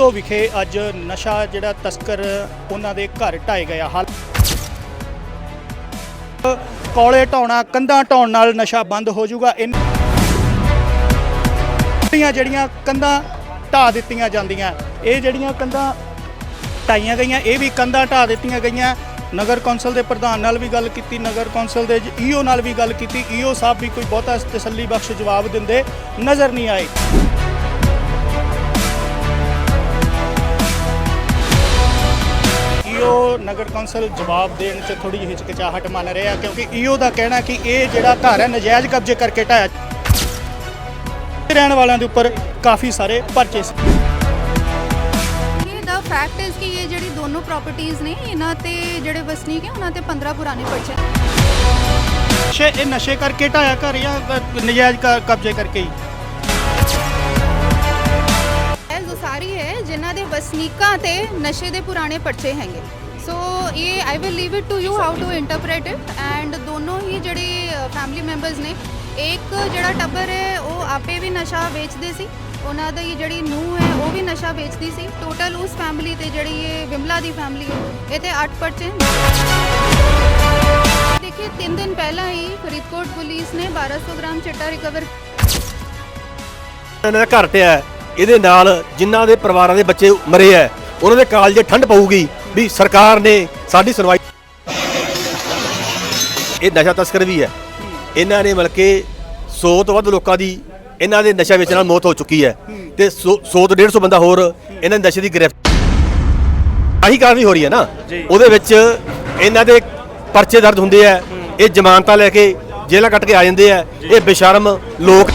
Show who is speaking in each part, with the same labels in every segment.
Speaker 1: ਜੈਤੋ ਵਿਖੇ ਅੱਜ ਨਸ਼ਾ ਜਿਹੜਾ ਤਸਕਰ ਉਹਨਾਂ ਦੇ ਘਰ ਢਾਏ ਗਿਆ। ਹਾਲ ਕੋਲੇ ਢਾਉਣਾ, ਕੰਧਾਂ ਢਾਉਣ ਨਾਲ ਨਸ਼ਾ ਬੰਦ ਹੋ ਜਾਊਗਾ। ਇਨ ਜਿਹੜੀਆਂ ਜਿਹੜੀਆਂ ਕੰਧਾਂ ਢਾ ਦਿੱਤੀਆਂ ਜਾਂਦੀਆਂ। ਇਹ ਜਿਹੜੀਆਂ ਕੰਧਾਂ ਢਾਈਆਂ ਗਈਆਂ, ਇਹ ਵੀ ਕੰਧਾਂ ਢਾ ਦਿੱਤੀਆਂ ਗਈਆਂ। ਨਗਰ ਕੌਂਸਲ ਦੇ ਪ੍ਰਧਾਨ ਨਾਲ ਵੀ ਗੱਲ ਕੀਤੀ, ਨਗਰ ਕੌਂਸਲ ਦੇ ਈਓ ਨਾਲ ਵੀ ਗੱਲ ਕੀਤੀ। ਈਓ ਸਾਹਿਬ ਵੀ ਕੋਈ ਬਹੁਤਾ ਤਸੱਲੀ ਬਖਸ਼ ਜਵਾਬ ਦਿੰਦੇ ਨਜ਼ਰ ਨਹੀਂ ਆਏ। ਈਓ ਨਗਰ ਕੌਂਸਲ ਜਵਾਬ ਦੇਣ 'ਚ ਥੋੜੀ ਜਿਹੀ ਹਿਚਕਿਚਾਹਟ ਮੰਨ ਰਿਹਾ ਕਿਉਂਕਿ ਈਓ ਦਾ ਕਹਿਣਾ ਕਿ ਇਹ ਜਿਹੜਾ ਘਰ ਹੈ ਨਜਾਇਜ਼ ਕਬਜ਼ੇ ਕਰਕੇ ਢਾਇਆ ਰਹਿਣ ਵਾਲਿਆਂ ਦੇ ਉੱਪਰ ਕਾਫੀ ਸਾਰੇ ਪਰਚੇ ਸੀ।
Speaker 2: ਇਹ ਦਾ ਫੈਕਟ ਇਜ਼ ਕਿ ਇਹ ਜਿਹੜੀ ਦੋਨੋਂ ਪ੍ਰਾਪਰਟੀਆਂ ਨੇ ਇਹਨਾਂ ਤੇ ਜਿਹੜੇ ਵਸਨੀਕ ਹੈ ਉਹਨਾਂ ਤੇ 15 ਪੁਰਾਣੇ ਪਰਚੇ।
Speaker 1: ਨਸ਼ੇ ਇਹ ਨਸ਼ੇ ਕਰਕੇ ਢਾਇਆ ਘਰ ਜਾਂ ਨਜਾਇਜ਼ ਕਬਜ਼ੇ ਕਰਕੇ ਹੀ?
Speaker 2: ਹੈ ਹੈ, ਜਿਨ੍ਹਾਂ ਦੇ ਵਸਨੀਕਾਂ ਤੇ ਨਸ਼ੇ ਦੇ ਪੁਰਾਣੇ ਪਰਚੇ ਹੈਗੇ। ਸੋ ਇਹ I will leave it to you how to interpret it and ਦੋਨੋਂ ਹੀ ਜਿਹੜੇ ਫੈਮਿਲੀ ਮੈਂਬਰਸ ਨੇ, ਇੱਕ ਜਿਹੜਾ ਟੱਬਰ ਹੈ, ਉਹ ਆਪੇ ਵੀ ਨਸ਼ਾ ਵੇਚਦੇ ਸੀ। ਉਹਨਾਂ ਦੀ ਜਿਹੜੀ ਨੂੰਹ ਹੈ, ਉਹ ਵੀ ਨਸ਼ਾ ਵੇਚਦੀ ਸੀ। ਟੋਟਲ ਉਸ ਫੈਮਿਲੀ ਤੇ ਜਿਹੜੀ ਇਹ ਵਿਮਲਾ ਦੀ ਫੈਮਿਲੀ ਹੈ, ਇਹ ਤੇ 8 ਪਰਚੇ ਦੇਖिए ਤਿੰਨ ਦਿਨ ਪਹਿਲਾਂ ਹੀ ਫਰੀਦਕੋਟ ਪੁਲਿਸ ਨੇ 1200 ਗ੍ਰਾਮ ਚਿੱਟਾ ਰਿਕਵਰ
Speaker 3: ਇਹਨਾਂ ਦਾ ਘਰ ਟਿਆ ਇਹਦੇ ਨਾਲ ਜਿਨ੍ਹਾਂ ਦੇ ਪਰਿਵਾਰਾਂ ਦੇ ਬੱਚੇ ਮਰੇ ਐ ਉਹਨਾਂ ਦੇ ਕਾਲਜੇ ਠੰਡ ਪਊਗੀ ਵੀ ਸਰਕਾਰ ਨੇ ਸਾਡੀ ਸੁਣਵਾਈ ਇਹ ਨਸ਼ਾ ਤਸਕਰ ਵੀ ਹੈ ਇਹਨਾਂ ਨੇ ਮਿਲ ਕੇ 100 ਤੋਂ ਵੱਧ ਲੋਕਾਂ ਦੀ ਇਹਨਾਂ ਦੇ ਨਸ਼ਾ ਵੇਚਣ ਨਾਲ ਮੌਤ ਹੋ ਚੁੱਕੀ ਹੈ ਤੇ 100 ਤੋਂ 150 ਬੰਦਾ ਹੋਰ ਇਹਨਾਂ ਦੇ ਨਸ਼ੇ ਦੀ ਗ੍ਰਿਫਤ ਆਹੀ ਕਾਰਵਾਈ ਹੋ ਰਹੀ ਹੈ ਨਾ। ਉਹਦੇ ਵਿੱਚ ਇਹਨਾਂ ਦੇ ਪਰਚੇ ਦਰਜ ਹੁੰਦੇ ਆ ਇਹ ਜ਼ਮਾਨਤਾਂ ਲੈ ਕੇ ਜੇਲ੍ਹਾਂ ਕੱਟ ਕੇ ਆ ਜਾਂਦੇ ਆ ਇਹ ਬੇਸ਼ਰਮ ਲੋਕ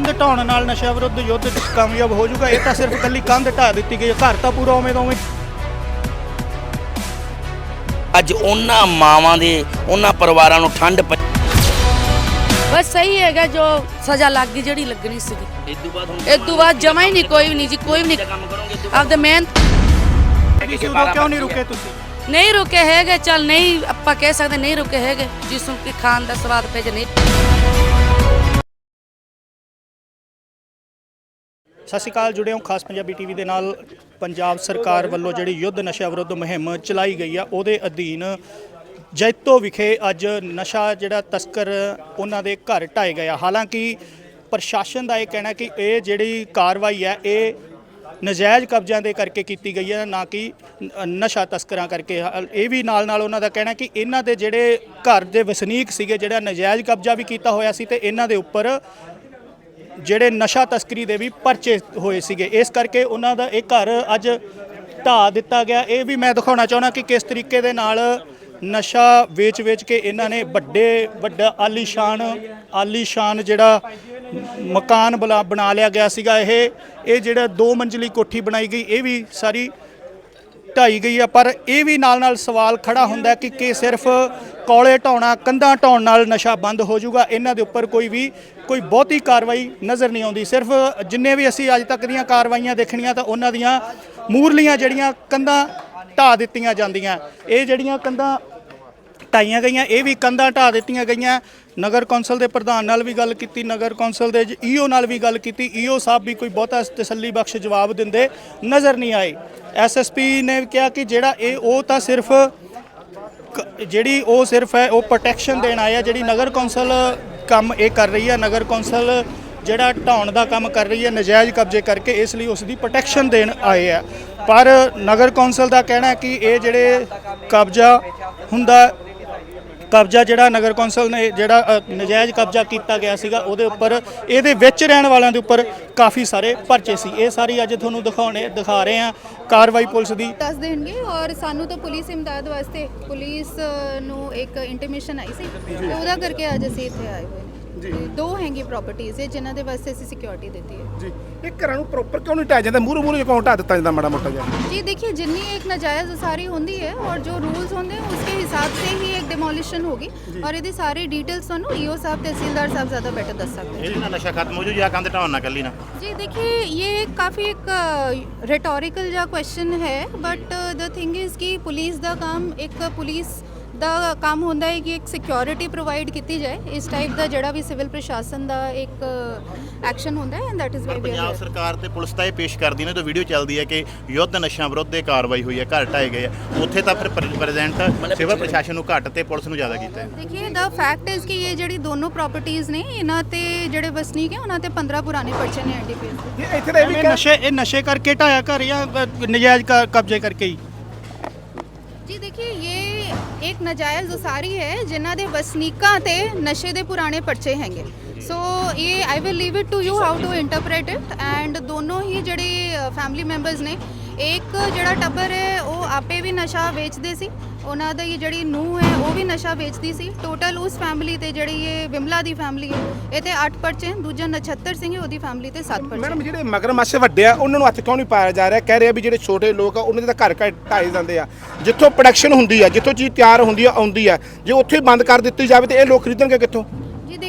Speaker 1: ਕੰਧ ਢਾਉਣ ਨਾਲ ਨਸ਼ਾ ਵਿਰੁੱਧ ਯੁੱਧ 'ਚ ਕਾਮਯਾਬ ਹੋ ਜਾਊਗਾ ਇਹ ਤਾਂ ਸਿਰਫ ਕੱਲੀ ਕੰਧ ਢਾ ਦਿੱਤੀ ਗਈ ਹੈ। ਘਰ ਤਾਂ ਪੂਰਾ ਉਵੇਂ ਦਾ ਉਵੇਂ।
Speaker 4: ਅੱਜ ਉਹਨਾਂ ਮਾਵਾਂ ਦੇ ਉਹਨਾਂ ਪਰਿਵਾਰਾਂ ਨੂੰ ਠੰਡ ਪਈ
Speaker 5: ਬਸ ਸਹੀ ਹੈਗਾ ਜੋ ਸਜ਼ਾ ਲੱਗ ਗਈ ਜਿਹੜੀ ਲੱਗਣੀ ਸੀਗੀ।
Speaker 4: ਇਦੋਂ ਬਾਅਦ ਹੁਣ
Speaker 5: ਇਸ ਤੋਂ ਬਾਅਦ ਜਮਾ ਹੀ ਨਹੀਂ ਕੋਈ ਵੀ ਨਹੀਂ ਜੀ ਕੋਈ ਵੀ ਨਹੀਂ।
Speaker 4: ਕੰਮ ਕਰੋਗੇ
Speaker 5: ਆਪਦੇ ਮਿਹਨਤ
Speaker 1: ਤੁਸੀਂ ਉਦੋਂ ਕਿਉਂ ਨਹੀਂ ਰੁਕੇ ਤੁਸੀਂ?
Speaker 5: ਨਹੀਂ ਰੁਕੇ ਹੈਗੇ ਚੱਲ ਨਹੀਂ ਆਪਾਂ ਕਹਿ ਸਕਦੇ ਨਹੀਂ ਰੁਕੇ ਹੈਗੇ। ਜਿਸ ਨੂੰ ਕਿ ਖਾਣ ਦਾ ਸਵਾਦ ਪੈ ਜੇ ਨਹੀਂ।
Speaker 1: ਸਤਿ ਸ਼੍ਰੀ ਅਕਾਲ, ਜੁੜੇ ਹੋ ਖਾਸ ਪੰਜਾਬੀ ਟੀਵੀ ਦੇ ਨਾਲ। ਪੰਜਾਬ ਸਰਕਾਰ ਵੱਲੋਂ ਜਿਹੜੀ ਯੁੱਧ ਨਸ਼ਾ ਵਿਰੁੱਧ ਮੁਹਿੰਮ ਚਲਾਈ ਗਈ ਆ, ਉਹਦੇ ਅਧੀਨ ਜੈਤੋ ਵਿਖੇ ਅੱਜ ਨਸ਼ਾ ਜਿਹੜਾ ਤਸਕਰ ਉਹਨਾਂ ਦੇ ਘਰ ਢਾਏ ਗਿਆ ਹਾਲਾਂਕਿ ਪ੍ਰਸ਼ਾਸਨ ਦਾ ਇਹ ਕਹਿਣਾ ਕਿ ਇਹ ਜਿਹੜੀ ਕਾਰਵਾਈ ਹੈ ਇਹ ਨਜਾਇਜ਼ ਕਬਜ਼ਿਆਂ ਦੇ ਕਰਕੇ ਕੀਤੀ ਗਈ ਹੈ ਨਾ ਕਿ ਨਸ਼ਾ ਤਸਕਰਾਂ ਕਰਕੇ। ਇਹ ਵੀ ਨਾਲ ਨਾਲ ਉਹਨਾਂ ਦਾ ਕਹਿਣਾ ਕਿ ਇਹਨਾਂ ਦੇ ਜਿਹੜੇ ਘਰ ਦੇ ਵਸਨੀਕ ਸੀਗੇ, ਜਿਹੜਾ ਨਜਾਇਜ਼ ਕਬਜ਼ਾ ਵੀ ਕੀਤਾ ਹੋਇਆ ਸੀ ਤੇ ਇਹਨਾਂ ਦੇ ਉੱਪਰ ਜਿਹੜੇ ਨਸ਼ਾ ਤਸਕਰੀ ਦੇ ਵੀ ਪਰਚੇ ਹੋਏ ਸੀਗੇ। ਇਸ ਕਰਕੇ ਉਹਨਾਂ ਦਾ ਇਹ ਘਰ ਅੱਜ ਢਾ ਦਿੱਤਾ ਗਿਆ। ਇਹ ਵੀ ਮੈਂ ਦਿਖਾਉਣਾ ਚਾਹੁੰਦਾ ਕਿ ਕਿਸ ਤਰੀਕੇ ਦੇ ਨਾਲ ਨਸ਼ਾ ਵੇਚ-ਵੇਚ ਕੇ ਇਹਨਾਂ ਨੇ ਵੱਡੇ, ਵੱਡਾ ਆਲੀਸ਼ਾਨ ਆਲੀਸ਼ਾਨ ਜਿਹੜਾ ਮਕਾਨ ਬਲਾ- ਬਣਾ ਲਿਆ ਗਿਆ ਸੀਗਾ ਇਹ। ਇਹ ਜਿਹੜਾ ਦੋ ਮੰਜ਼ਲੀ ਕੋਠੀ ਬਣਾਈ ਗਈ, ਇਹ ਵੀ ਸਾਰੀ ਢਾਈ ਗਈ ਆ, ਪਰ ਇਹ ਵੀ ਨਾਲ ਨਾਲ ਸਵਾਲ ਖੜਾ ਹੁੰਦਾ ਕਿ ਕਿ ਸਿਰਫ ਕੌਲੇ ਢਾਉਣਾ, ਕੰਧਾਂ ਢਾਉਣ ਨਾਲ ਨਸ਼ਾ ਬੰਦ ਹੋ ਜਾਊਗਾ, ਇਹਨਾਂ ਦੇ ਉੱਪਰ ਕੋਈ ਵੀ, ਕੋਈ ਬਹੁਤੀ ਕਾਰਵਾਈ ਨਜ਼ਰ ਨਹੀਂ ਆਉਂਦੀ। ਸਿਰਫ ਜਿੰਨੇ ਵੀ ਅਸੀਂ ਅੱਜ ਤੱਕ ਦੀਆਂ ਕਾਰਵਾਈਆਂ ਦੇਖਣੀਆਂ, ਤਾਂ ਉਹਨਾਂ ਦੀਆਂ ਮੂਰਲੀਆਂ ਜਿਹੜੀਆਂ ਕੰਧਾਂ ਢਾ ਦਿੱਤੀਆਂ ਜਾਂਦੀਆਂ। ਇਹ ਜਿਹੜੀਆਂ ਕੰਧਾਂ ਢਾਈਆਂ ਗਈਆਂ, ਇਹ ਵੀ ਕੰਧਾਂ ਢਾ ਦਿੱਤੀਆਂ ਗਈਆਂ। ਨਗਰ ਕੌਂਸਲ ਦੇ ਪ੍ਰਧਾਨ ਨਾਲ ਵੀ ਗੱਲ ਕੀਤੀ, ਨਗਰ ਕੌਂਸਲ ਦੇ ਈਓ ਨਾਲ ਵੀ ਗੱਲ ਕੀਤੀ, ਈਓ ਸਾਹਿਬ ਵੀ ਕੋਈ ਬਹੁਤਾ ਤਸੱਲੀ ਬਖਸ਼ ਜਵਾਬ ਦਿੰਦੇ ਨਜ਼ਰ ਨਹੀਂ ਆਏ। ਐਸਐਸਪੀ ਨੇ ਕਿਹਾ ਕਿ ਜਿਹੜਾ ਇਹ, ਉਹ ਤਾਂ ਸਿਰਫ ਜਿਹੜੀ ਉਹ ਸਿਰਫ ਹੈ, ਉਹ ਪ੍ਰੋਟੈਕਸ਼ਨ ਦੇਣ ਆਇਆ ਜਿਹੜੀ ਨਗਰ ਕੌਂਸਲ ਕੰਮ ਇਹ ਕਰ ਰਹੀ ਹੈ, ਨਗਰ ਕੌਂਸਲ ਜਿਹੜਾ ਢਾਉਣ ਦਾ ਕੰਮ ਕਰ ਰਹੀ ਹੈ, ਨਜਾਇਜ਼ ਕਬਜ਼ੇ ਕਰਕੇ ਇਸ ਲਈ ਉਸ ਦੀ ਪ੍ਰੋਟੈਕਸ਼ਨ ਦੇਣ ਆਏ ਆ। ਪਰ ਨਗਰ ਕੌਂਸਲ ਦਾ ਕਹਿਣਾ ਹੈ ਕਿ ਇਹ ਜਿਹੜੇ ਕਬਜ਼ਾ ਹੁੰਦਾ ਕਬਜ਼ਾ ਜਿਹੜਾ ਨਗਰ ਕੌਂਸਲ ਨੇ ਜਿਹੜਾ ਅ, ਨਜਾਇਜ਼ ਕਬਜ਼ਾ ਕੀਤਾ ਗਿਆ ਸੀਗਾ ਉਹਦੇ ਉੱਪਰ ਇਹਦੇ ਵਿੱਚ ਰਹਿਣ ਵਾਲਿਆਂ ਦੇ ਉੱਪਰ ਕਾਫੀ ਸਾਰੇ ਪਰਚੇ ਸੀ ਇਹ ਸਾਰੀ ਅੱਜ ਤੁਹਾਨੂੰ ਦਿਖਾਉਣੇ ਦਿਖਾ ਰਹੇ ਆ ਕਾਰਵਾਈ ਪੁਲਿਸ ਦੀ
Speaker 2: ਦੱਸ ਦੇਣਗੇ ਔਰ ਸਾਨੂੰ ਤਾਂ ਪੁਲਿਸ ਇਮਦਾਦ ਵਾਸਤੇ ਪੁਲਿਸ ਅ, ਨੂੰ ਇੱਕ ਇੰਟੀਮੇਸ਼ਨ ਆਈ ਸੀ ਤੇ ਉਹਦਾ ਕਰਕੇ ਅੱਜ ਅਸੀਂ ਇੱਥੇ ਆਏ ਹੋਏ ਨੇ ਤੇ ਦੋ ਹੈਗੀ ਪ੍ਰਾਪਰਟੀਆਂ ਜਿਨ੍ਹਾਂ ਦੇ ਵਾਸਤੇ ਅਸੀਂ ਸਿਕਿਉਰਿਟੀ ਦਿੱਤੀ ਹੈ
Speaker 6: ਜੀ ਇਹ ਘਰਾਂ ਨੂੰ ਪ੍ਰੋਪਰ ਕਿਉਂ ਨਹੀਂ ਢਾਇਆ ਜਾਂਦਾ ਮੂਰੇ ਮੂਰੇ ਕਿਉਂ ਢਾ ਦਿੱਤਾ ਜਾਂਦਾ ਮਾੜਾ ਮੋਟਾ ਜਿਹਾ
Speaker 2: जी देखिए जितनी एक नाजायज़ उसारी होती है और जो रूल्स होंगे उसके हिसाब से ही एक डिमोलिशन होगी और यदि सारी डिटेल्स ਤੁਹਾਨੂੰ ਈਓ ਸਾਹਿਬ ਤਹਿਸੀਲਦਾਰ ਸਾਹਿਬ ਜ਼ਿਆਦਾ ਬੈਟਰ ਦੱਸ ਸਕਦੇ
Speaker 7: ਇਹਦੇ ਨਾਲ ਨਸ਼ਾ ਖਤਮ ਹੋ ਜੂ ਜਾਂ ਕੰਧ ਢਾਉਣ ਨਾ ਕੱਲੀ ਨਾ
Speaker 2: जी देखिए ये काफ़ी एक रिटोरिकल जा क्वेश्चन है बट द थिंग इज़ कि पुलिस ਦਾ ਕੰਮ ਇੱਕ ਪੁਲਿਸ ਦਾ ਕੰਮ ਹੁੰਦਾ ਹੈ ਕਿ ਇੱਕ ਸਿਕਿਉਰਿਟੀ ਪ੍ਰੋਵਾਈਡ ਕੀਤੀ ਜਾਏ। ਇਸ ਟਾਈਪ ਦਾ ਜਿਹੜਾ ਵੀ ਸਿਵਲ ਪ੍ਰਸ਼ਾਸਨ ਦਾ ਇੱਕ ਐਕਸ਼ਨ ਹੁੰਦਾ ਹੈ and that is why Punjab
Speaker 7: ਸਰਕਾਰ ਤੇ ਪੁਲਿਸ ਤਾਂ ਇਹ ਪੇਸ਼ ਕਰਦੀ ਨੇ ਤਾਂ ਵੀਡੀਓ ਚੱਲਦੀ ਹੈ ਕਿ ਯੁੱਧ ਨਸ਼ਾ ਵਿਰੁੱਧ ਦੇ ਕਾਰਵਾਈ ਹੋਈ ਹੈ ਘਰ ਢਾਏ ਗਏ ਉੱਥੇ ਤਾਂ ਫਿਰ ਪ੍ਰੈਜ਼ੈਂਟ ਸਿਵਲ ਪ੍ਰਸ਼ਾਸਨ ਨੂੰ ਘੱਟ ਤੇ ਪੁਲਿਸ ਨੂੰ ਜ਼ਿਆਦਾ ਕੀਤਾ ਹੈ।
Speaker 2: ਦੇਖਿਏ ਦਾ ਫੈਕਟ ਇਜ਼ ਕਿ ਇਹ ਜਿਹੜੀ ਦੋਨੋਂ ਪ੍ਰਾਪਰਟੀਆਂ ਨੇ ਇਹਨਾਂ ਤੇ ਜਿਹੜੇ ਵਸਨੀਕ ਹੈ ਉਹਨਾਂ ਤੇ 15 ਪੁਰਾਣੇ ਪਰਚੇ ਨੇ ਐਨਡੀਪੀਐਸ
Speaker 6: ਇੱਥੇ ਦਾ। ਇਹ ਵੀ
Speaker 1: ਨਸ਼ੇ ਇਹ ਨਸ਼ੇ ਕਰਕੇ ਢਾਇਆ ਘਰ ਜਾਂ ਨਜਾਇਜ਼ ਕਬਜ਼ੇ ਕਰਕੇ ਹੀ?
Speaker 2: ਜੀ ਦੇਖਿਏ ਇਹ ਇੱਕ ਨਜਾਇਜ਼ ਉਸਾਰੀ ਹੈ, ਜਿਨ੍ਹਾਂ ਦੇ ਵਸਨੀਕਾਂ ਤੇ ਨਸ਼ੇ ਦੇ ਪੁਰਾਣੇ ਪਰਚੇ ਹੈਗੇ। ਸੋ ਇਹ I will leave it to you how to interpret it and ਦੋਨੋਂ ਹੀ ਜਿਹੜੇ ਫੈਮਿਲੀ ਮੈਂਬਰਸ ਨੇ ਇੱਕ ਜਿਹੜਾ ਟੱਬਰ ਹੈ ਉਹ ਆਪੇ ਵੀ ਨਸ਼ਾ ਵੇਚਦੇ ਸੀ। ਉਹਨਾਂ ਦੀ ਜਿਹੜੀ ਨੂੰਹ ਹੈ ਉਹ ਵੀ ਨਸ਼ਾ ਵੇਚਦੀ ਸੀ। ਟੋਟਲ ਉਸ ਫੈਮਿਲੀ ਤੇ ਜਿਹੜੀ ਇਹ ਵਿਮਲਾ ਦੀ ਫੈਮਿਲੀ ਹੈ ਇਹ ਤੇ 8 ਪਰਚੇ ਦੂਜਾ ਨਛੱਤਰ ਸਿੰਘ ਹੈ ਉਹਦੀ ਫੈਮਿਲੀ ਤੇ 7 ਪਰਚੇ
Speaker 6: ਮੈਡਮ ਜਿਹੜੇ ਮਗਰਮੱਛ ਵੱਡੇ ਆ ਉਹਨਾਂ ਨੂੰ ਹੱਥ ਕਿਉਂ ਨਹੀਂ ਪਾਇਆ ਜਾ ਰਿਹਾ? ਕਹਿ ਰਹੇ ਆ ਵੀ ਜਿਹੜੇ ਛੋਟੇ ਲੋਕ ਆ ਉਹਨਾਂ ਦੇ ਤਾਂ ਘਰ ਘਰ ਢਾਏ ਜਾਂਦੇ ਆ। ਜਿੱਥੋਂ ਪ੍ਰੋਡਕਸ਼ਨ ਹੁੰਦੀ ਆ ਜਿੱਥੋਂ ਚੀਜ਼ ਤਿਆਰ ਹੁੰਦੀ ਆ ਆਉਂਦੀ ਆ ਜੇ ਉੱਥੇ ਹੀ ਬੰਦ ਕਰ ਦਿੱਤੀ ਜਾਵੇ ਤੇ ਇਹ ਲੋਕ ਖਰੀਦਣਗੇ ਕਿੱਥੋਂ?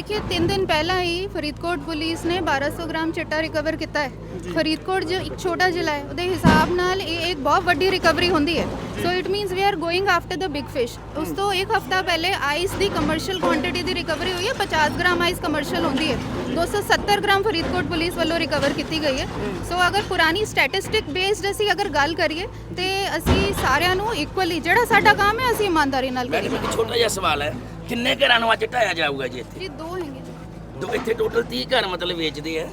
Speaker 2: ਦੇਖिए ਤਿੰਨ ਦਿਨ ਪਹਿਲਾਂ ਹੀ ਫਰੀਦਕੋਟ ਪੁਲਿਸ ਨੇ 1200 ਗ੍ਰਾਮ ਚਿੱਟਾ ਰਿਕਵਰ ਕੀਤਾ ਹੈ ਫਰੀਦਕੋਟ ਜੋ ਇੱਕ ਛੋਟਾ ਜ਼ਿਲ੍ਹਾ ਹੈ ਉਹਦੇ ਹਿਸਾਬ ਨਾਲ ਇਹ ਇੱਕ ਬਹੁਤ ਵੱਡੀ ਰਿਕਵਰੀ ਹੁੰਦੀ ਹੈ so it means we are going after the big fish ਉਸ ਤੋਂ ਇੱਕ ਹਫਤਾ ਪਹਿਲੇ ਆਈਸ ਦੀ ਕਮਰਸ਼ੀਅਲ ਕੁਆਂਟੀਟੀ ਦੀ ਰਿਕਵਰੀ ਹੋਈ ਹੈ 50 ਗ੍ਰਾਮ ਆਈਸ ਕਮਰਸ਼ੀਅਲ ਹੁੰਦੀ ਹੈ 270 ਗ੍ਰਾਮ ਫਰੀਦਕੋਟ ਪੁਲਿਸ ਵੱਲੋਂ ਰਿਕਵਰ ਕੀਤੀ ਗਈ ਹੈ ਸੋ ਅਗਰ ਪੁਰਾਣੀ ਸਟੈਟਿਸਟਿਕ ਬੇਸਡ ਅਸੀਂ ਅਗਰ ਗੱਲ ਕਰੀਏ ਤੇ ਅਸੀਂ ਸਾਰਿਆਂ ਨੂੰ ਇਕੁਅਲੀ ਜਿਹੜਾ ਸਾਡਾ ਕੰਮ ਹੈ ਅਸੀਂ ਇਮਾਨਦਾਰੀ ਨਾਲ ਕਰੀਏ
Speaker 4: ਛੋਟਾ ਜਿਹਾ ਕਿੰਨੇ ਘਰਾਂ ਨੂੰ ਅੱਜ ਢਾਇਆ ਜਾਊਗਾ ਜੀ ਇੱਥੇ?
Speaker 2: ਜੀ ਦੋ ਹੈਗੇ
Speaker 4: ਦੋ ਇੱਥੇ ਟੋਟਲ 30 ਘਰ ਮਤਲਬ ਵੇਚਦੇ ਆ।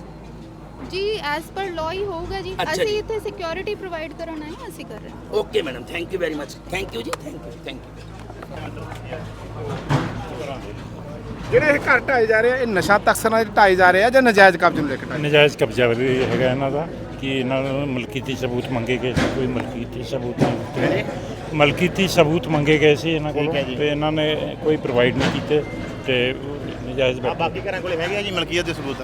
Speaker 2: ਜੀ ਐਸ ਪਰ ਲਾਅ ਹੀ ਹੋਊਗਾ ਜੀ।
Speaker 4: ਅੱਛਾ
Speaker 2: ਅਸੀਂ
Speaker 4: ਜੀ।
Speaker 2: ਇੱਥੇ ਸਿਕਿਉਰਿਟੀ ਪ੍ਰੋਵਾਈਡ ਆਏ ਹਾਂ ਅਸੀਂ ਕਰ ਰਹੇ ਹਾਂ।
Speaker 4: Okay madam thank you very much thank you ji thank you thank you
Speaker 6: ਜਿਹੜੇ ਇਹ ਘਰ ਢਾਏ ਜਾ ਰਹੇ ਆ ਇਹ ਨਸ਼ਾ ਤਕਸਰਾਂ ਦੇ ਢਾਏ ਜਾ ਰਹੇ ਆ ਜਾਂ ਨਜਾਇਜ਼ ਕਬਜ਼ੇ ਨੂੰ ਲੈ ਕੇ ਢਾਏ
Speaker 8: ਨਜਾਇਜ਼ ਕਬਜ਼ਾ ਵੀ ਹੈਗਾ ਇਹਨਾਂ ਦਾ। ਕਿ ਇਹਨਾਂ ਨੂੰ ਮਲਕੀਤੀ ਸਬੂਤ ਮੰਗੇ ਗਏ ਸੀ ਕੋਈ ਮਲਕੀਤੀ ਸਬੂਤ ਨਹੀਂ ਦਿੱਤੇ। ਮਲਕੀਤੀ ਸਬੂਤ ਮੰਗੇ ਗਏ ਸੀ ਇਹਨਾਂ ਕੋਲੋਂ ਤੇ ਇਹਨਾਂ ਨੇ ਕੋਈ ਪ੍ਰੋਵਾਈਡ ਨਹੀਂ ਕੀਤੇ ਤੇ ਨਜਾਇਜ਼
Speaker 7: ਆ ਬਾਕੀ ਘਰਾਂ ਕੋਲੇ ਹੈਗੇ ਆ ਜੀ ਮਲਕੀਅਤ ਦੇ ਸਬੂਤ?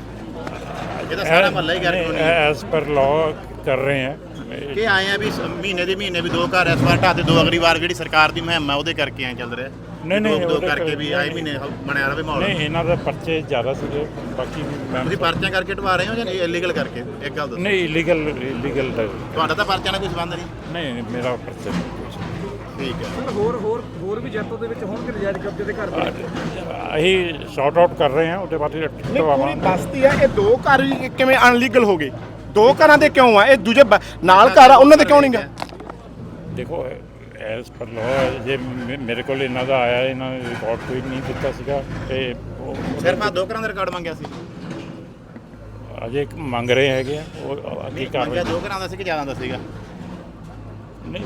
Speaker 7: ਇਹ ਤਾਂ ਸਾਰਾ ਮਹੱਲਾ ਹੀ ਗੈਰ ਕਾਨੂੰਨੀ ਹੈ
Speaker 8: ਐਸ ਪਰ ਲਾਅ ਕਰ ਰਹੇ ਹੈ
Speaker 7: ਕਿ ਆਏ ਆ ਵੀ ਮਹੀਨੇ ਦੇ ਮਹੀਨੇ ਵੀ ਦੋ ਘਰ ਇਸ ਵਾਰ ਢਾਤੇ ਦੋ ਅਗਲੀ ਵਾਰ ਜਿਹੜੀ ਸਰਕਾਰ ਦੀ ਮੁਹਿੰਮ ਹੈ ਉਹਦੇ ਕਰਕੇ ਐ ਚੱਲ ਰਿਹਾ।
Speaker 8: ਨਹੀਂ, ਨਹੀਂ,
Speaker 7: ਦੋ- ਦੋ
Speaker 8: ਉਹਦੇ
Speaker 7: ਕਰਕੇ ਵੀ ਆਏ ਮਹੀਨੇ ਬਣਿਆ ਰਵੇ ਮਾਹੌਲ।
Speaker 8: ਨਹੀਂ ਇਹਨਾਂ ਦਾ ਪਰਚੇ ਜ਼ਿਆਦਾ ਸੀਗੇ ਬਾਕੀ ਮੈਂ-
Speaker 7: ਤੁਸੀਂ ਪਰਚੀਆਂ ਕਰਕੇ ਢਵਾ ਰਹੇ ਹੋ ਜਾਂ ਇਲੀਗਲ ਕਰਕੇ? ਇੱਕ ਗੱਲ ਦੱਸੋ।
Speaker 8: ਨਹੀਂ ਇਲੀਗਲ ਇਲੀਗਲ
Speaker 7: ਤੁਹਾਡਾ ਤਾਂ ਪਰਚਿਆਂ ਨਾਲ ਕੋਈ ਸੰਬੰਧ ਨਹੀਂ?
Speaker 8: ਨਹੀਂ ਨਹੀਂ, ਮੇਰਾ ਪਰਚਾ ਨਹੀਂ ਕੁਛ।
Speaker 7: ਠੀਕ ਹੈ।
Speaker 6: ਹੋਰ ਹੋਰ ਹੋਰ ਵੀ ਜੈਤੋ ਦੇ ਵਿੱਚ ਹੋਣਗੇ ਨਜਾਇਜ਼ ਕਬਜ਼ੇ ਦੇ ਘਰ
Speaker 8: ਅਸੀਂ ਸ਼ਾਰਟ ਆਊਟ ਕਰ ਰਹੇ ਹਾਂ ਉਹਦੇ ਬਾਅਦ
Speaker 6: ਨਹੀਂ ਪੂਰੀ
Speaker 8: ਢਵਾਵਾਂਗੇ।
Speaker 6: ਬਸਤੀ ਆ ਇਹ ਦੋ ਘਰ ਹੀ ਕਿਵੇਂ ਅਨਲੀਗਲ ਹੋ ਗਏ? ਦੋ ਘਰਾਂ ਦੇ ਕਿਉਂ ਆ? ਇਹ ਦੂਜੇ ਬ- ਨਾਲ ਘਰ ਆ ਉਹਨਾਂ ਦੇ ਕਿਉਂ ਨਹੀਂ ਗਾ
Speaker 8: ਦੇਖੋ ਐਸ ਪਰ ਲਾਅ ਜੇ ਮੇ- ਮੇਰੇ ਕੋਲ ਇਹਨਾਂ ਦਾ ਆਇਆ ਇਹਨਾਂ ਨੇ ਰਿਕਾਰਡ ਕੋਈ ਨਹੀਂ ਦਿੱਤਾ ਸੀਗਾ ਤੇ ਉਹ-
Speaker 7: ਸਿਰਫ ਆ ਦੋ ਘਰਾਂ ਦਾ ਰਿਕਾਰਡ ਮੰਗਿਆ ਸੀ।
Speaker 8: ਅਜੇ ਮੰਗ ਰਹੇ ਹੈਗੇ ਆ ਉਹ ਅੱਗੇ
Speaker 7: ਮੰਗਿਆ
Speaker 8: ਕਾਰਵਾਈ
Speaker 7: ਦੋ ਘਰਾਂ ਦਾ ਸੀ ਕਿ ਜ਼ਿਆਦਾ ਦਾ ਸੀਗਾ?
Speaker 8: ਨਹੀਂ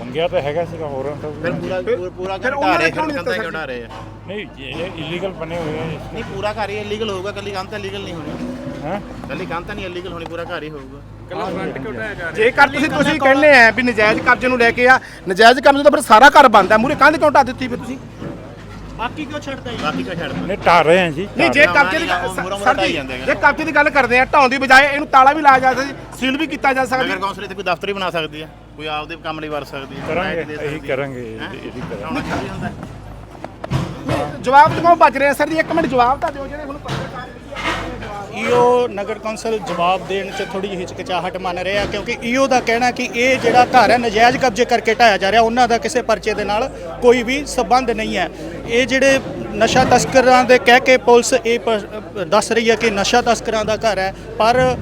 Speaker 8: ਮੰਗਿਆ ਤਾਂ ਹੈਗਾ ਸੀਗਾ ਹੋਰਾਂ ਤੋਂ
Speaker 7: ਫਿਰ
Speaker 8: ਵੀ।
Speaker 7: ਪੂਰਾ ਪੂਰਾ- ਪੂਰਾ
Speaker 6: ਫਿਰ
Speaker 7: ਘਰ
Speaker 6: ਉਹਨਾਂ
Speaker 7: ਢਾ
Speaker 6: ਨੇ
Speaker 7: ਰਹੇ
Speaker 6: ਕਿਉਂ ਨਹੀਂ ਦਿੱਤਾ
Speaker 7: ਕਿਉਂ ਢਾ ਰਹੇ ਆ?
Speaker 8: ਨਹੀਂ ਇਹ ਇਲੀਗਲ ਬਣੇ ਹੋਏ ਆ
Speaker 7: ਨਹੀਂ ਪੂਰਾ ਘਰ ਹੀ ਇਲੀਗਲ ਹੋਊਗਾ ਕੱਲੀ ਕੰਧ ਤਾਂ ਲੀਗਲ ਨਹੀਂ ਹੋਣੀ।
Speaker 8: ਹੈ?
Speaker 7: ਕੱਲੀ ਕੰਧ ਤਾਂ ਨਹੀਂ ਇਲੀਗਲ ਹੋਣੀ ਪੂਰਾ ਘਰ ਹੀ ਹੋਊਗਾ।
Speaker 6: ਜੇਕਰ ਤੁਸੀਂ ਤੁਸੀਂ ਕਹਿੰਦੇ ਆ ਵੀ ਨਜਾਇਜ਼ ਕਬਜ਼ੇ ਨੂੰ ਲੈ ਕੇ ਆ ਨਜਾਇਜ਼ ਕਬਜ਼ੇ ਤਾਂ ਫਿਰ ਸਾਰਾ ਘਰ ਬੰਦ ਆ ਮੂਰੇ ਕੰਧ ਕਿਉਂ ਢਾ ਦਿੱਤੀ ਫਿਰ ਤੁਸੀਂ
Speaker 1: ਬਾਕੀ ਕਿਉਂ ਛੱਡਦਾ ਜੀ
Speaker 7: ਬਾਕੀ ਕਾ ਛੱਡ ਦਿਓ।
Speaker 8: ਨਹੀਂ ਢਾ ਰਹੇ ਆ ਜੀ
Speaker 6: ਨਹੀਂ ਜੇ ਕਬਜ਼ੇ ਦੀ ਸਰ ਜੀ। ਜੇ ਕਬਜ਼ੇ ਦੀ ਗੱਲ ਕਰਦੇ ਆ ਢਾਉਣ ਦੀ ਬਜਾਏ ਇਹਨੂੰ ਤਾਲਾ ਵੀ ਲਾਇਆ ਜਾ ਸਕਦਾ ਸੀਲ ਵੀ ਕੀਤਾ ਜਾ ਸਕਦਾ
Speaker 7: ਨਗਰ ਕੌਂਸਲ ਇੱਥੇ ਕੋਈ ਦਫ਼ਤਰ ਹੀ ਬਣਾ ਸਕਦੀ ਹੈ ਕੋਈ ਆਪਦੇ ਕੰਮ ਲਈ ਵਰਤ ਸਕਦੀ ਹੈ
Speaker 8: ਕਰਾਂਗੇ ਇਹੀ
Speaker 7: ਹੈ।
Speaker 8: ਕਰਾਂਗੇ
Speaker 7: ਹੈਂ?
Speaker 8: ਇਹੀ ਕਰਾਂਗੇ
Speaker 7: ਕਰਾਉਣਾ ਜ਼ਰੂਰੀ ਹੁੰਦਾ ਹੈ।
Speaker 6: ਜਵਾਬ ਤੋਂ ਕਿਉਂ ਭੱਜ ਰਹੇ ਆ ਸਰ ਜੀ ਇੱਕ ਮਿੰਟ ਜਵਾਬ ਤਾਂ ਦਿਓ ਜਿਹੜੇ ਆ
Speaker 1: ਈਓ ਨਗਰ ਕੌਂਸਲ ਜਵਾਬ ਦੇਣ 'ਚ ਥੋੜੀ ਜਿਹੀ ਹਿਚਕਿਚਾਹਟ ਮੰਨ ਰਹੇ ਆ ਕਿਉਂਕਿ ਈਓ ਦਾ ਕਹਿਣਾ ਕਿ ਇਹ ਜਿਹੜਾ ਘਰ ਹੈ, ਨਜਾਇਜ਼ ਕਬਜ਼ੇ ਕਰਕੇ ਢਾਇਆ ਜਾ ਰਿਹਾ, ਉਹਨਾਂ ਦਾ ਕਿਸੇ ਪਰਚੇ ਦੇ ਨਾਲ ਕੋਈ ਵੀ ਸਬੰਧ ਨਹੀਂ ਹੈ। ਇਹ ਜਿਹੜੇ ਨਸ਼ਾ ਤਸਕਰਾਂ ਦੇ ਕਹਿ ਕੇ ਪੁਲਿਸ ਇਹ ਪ- ਦੱਸ ਰਹੀ ਹੈ ਕਿ ਨਸ਼ਾ ਤਸਕਰਾਂ ਦਾ ਘਰ ਹੈ, ਪਰ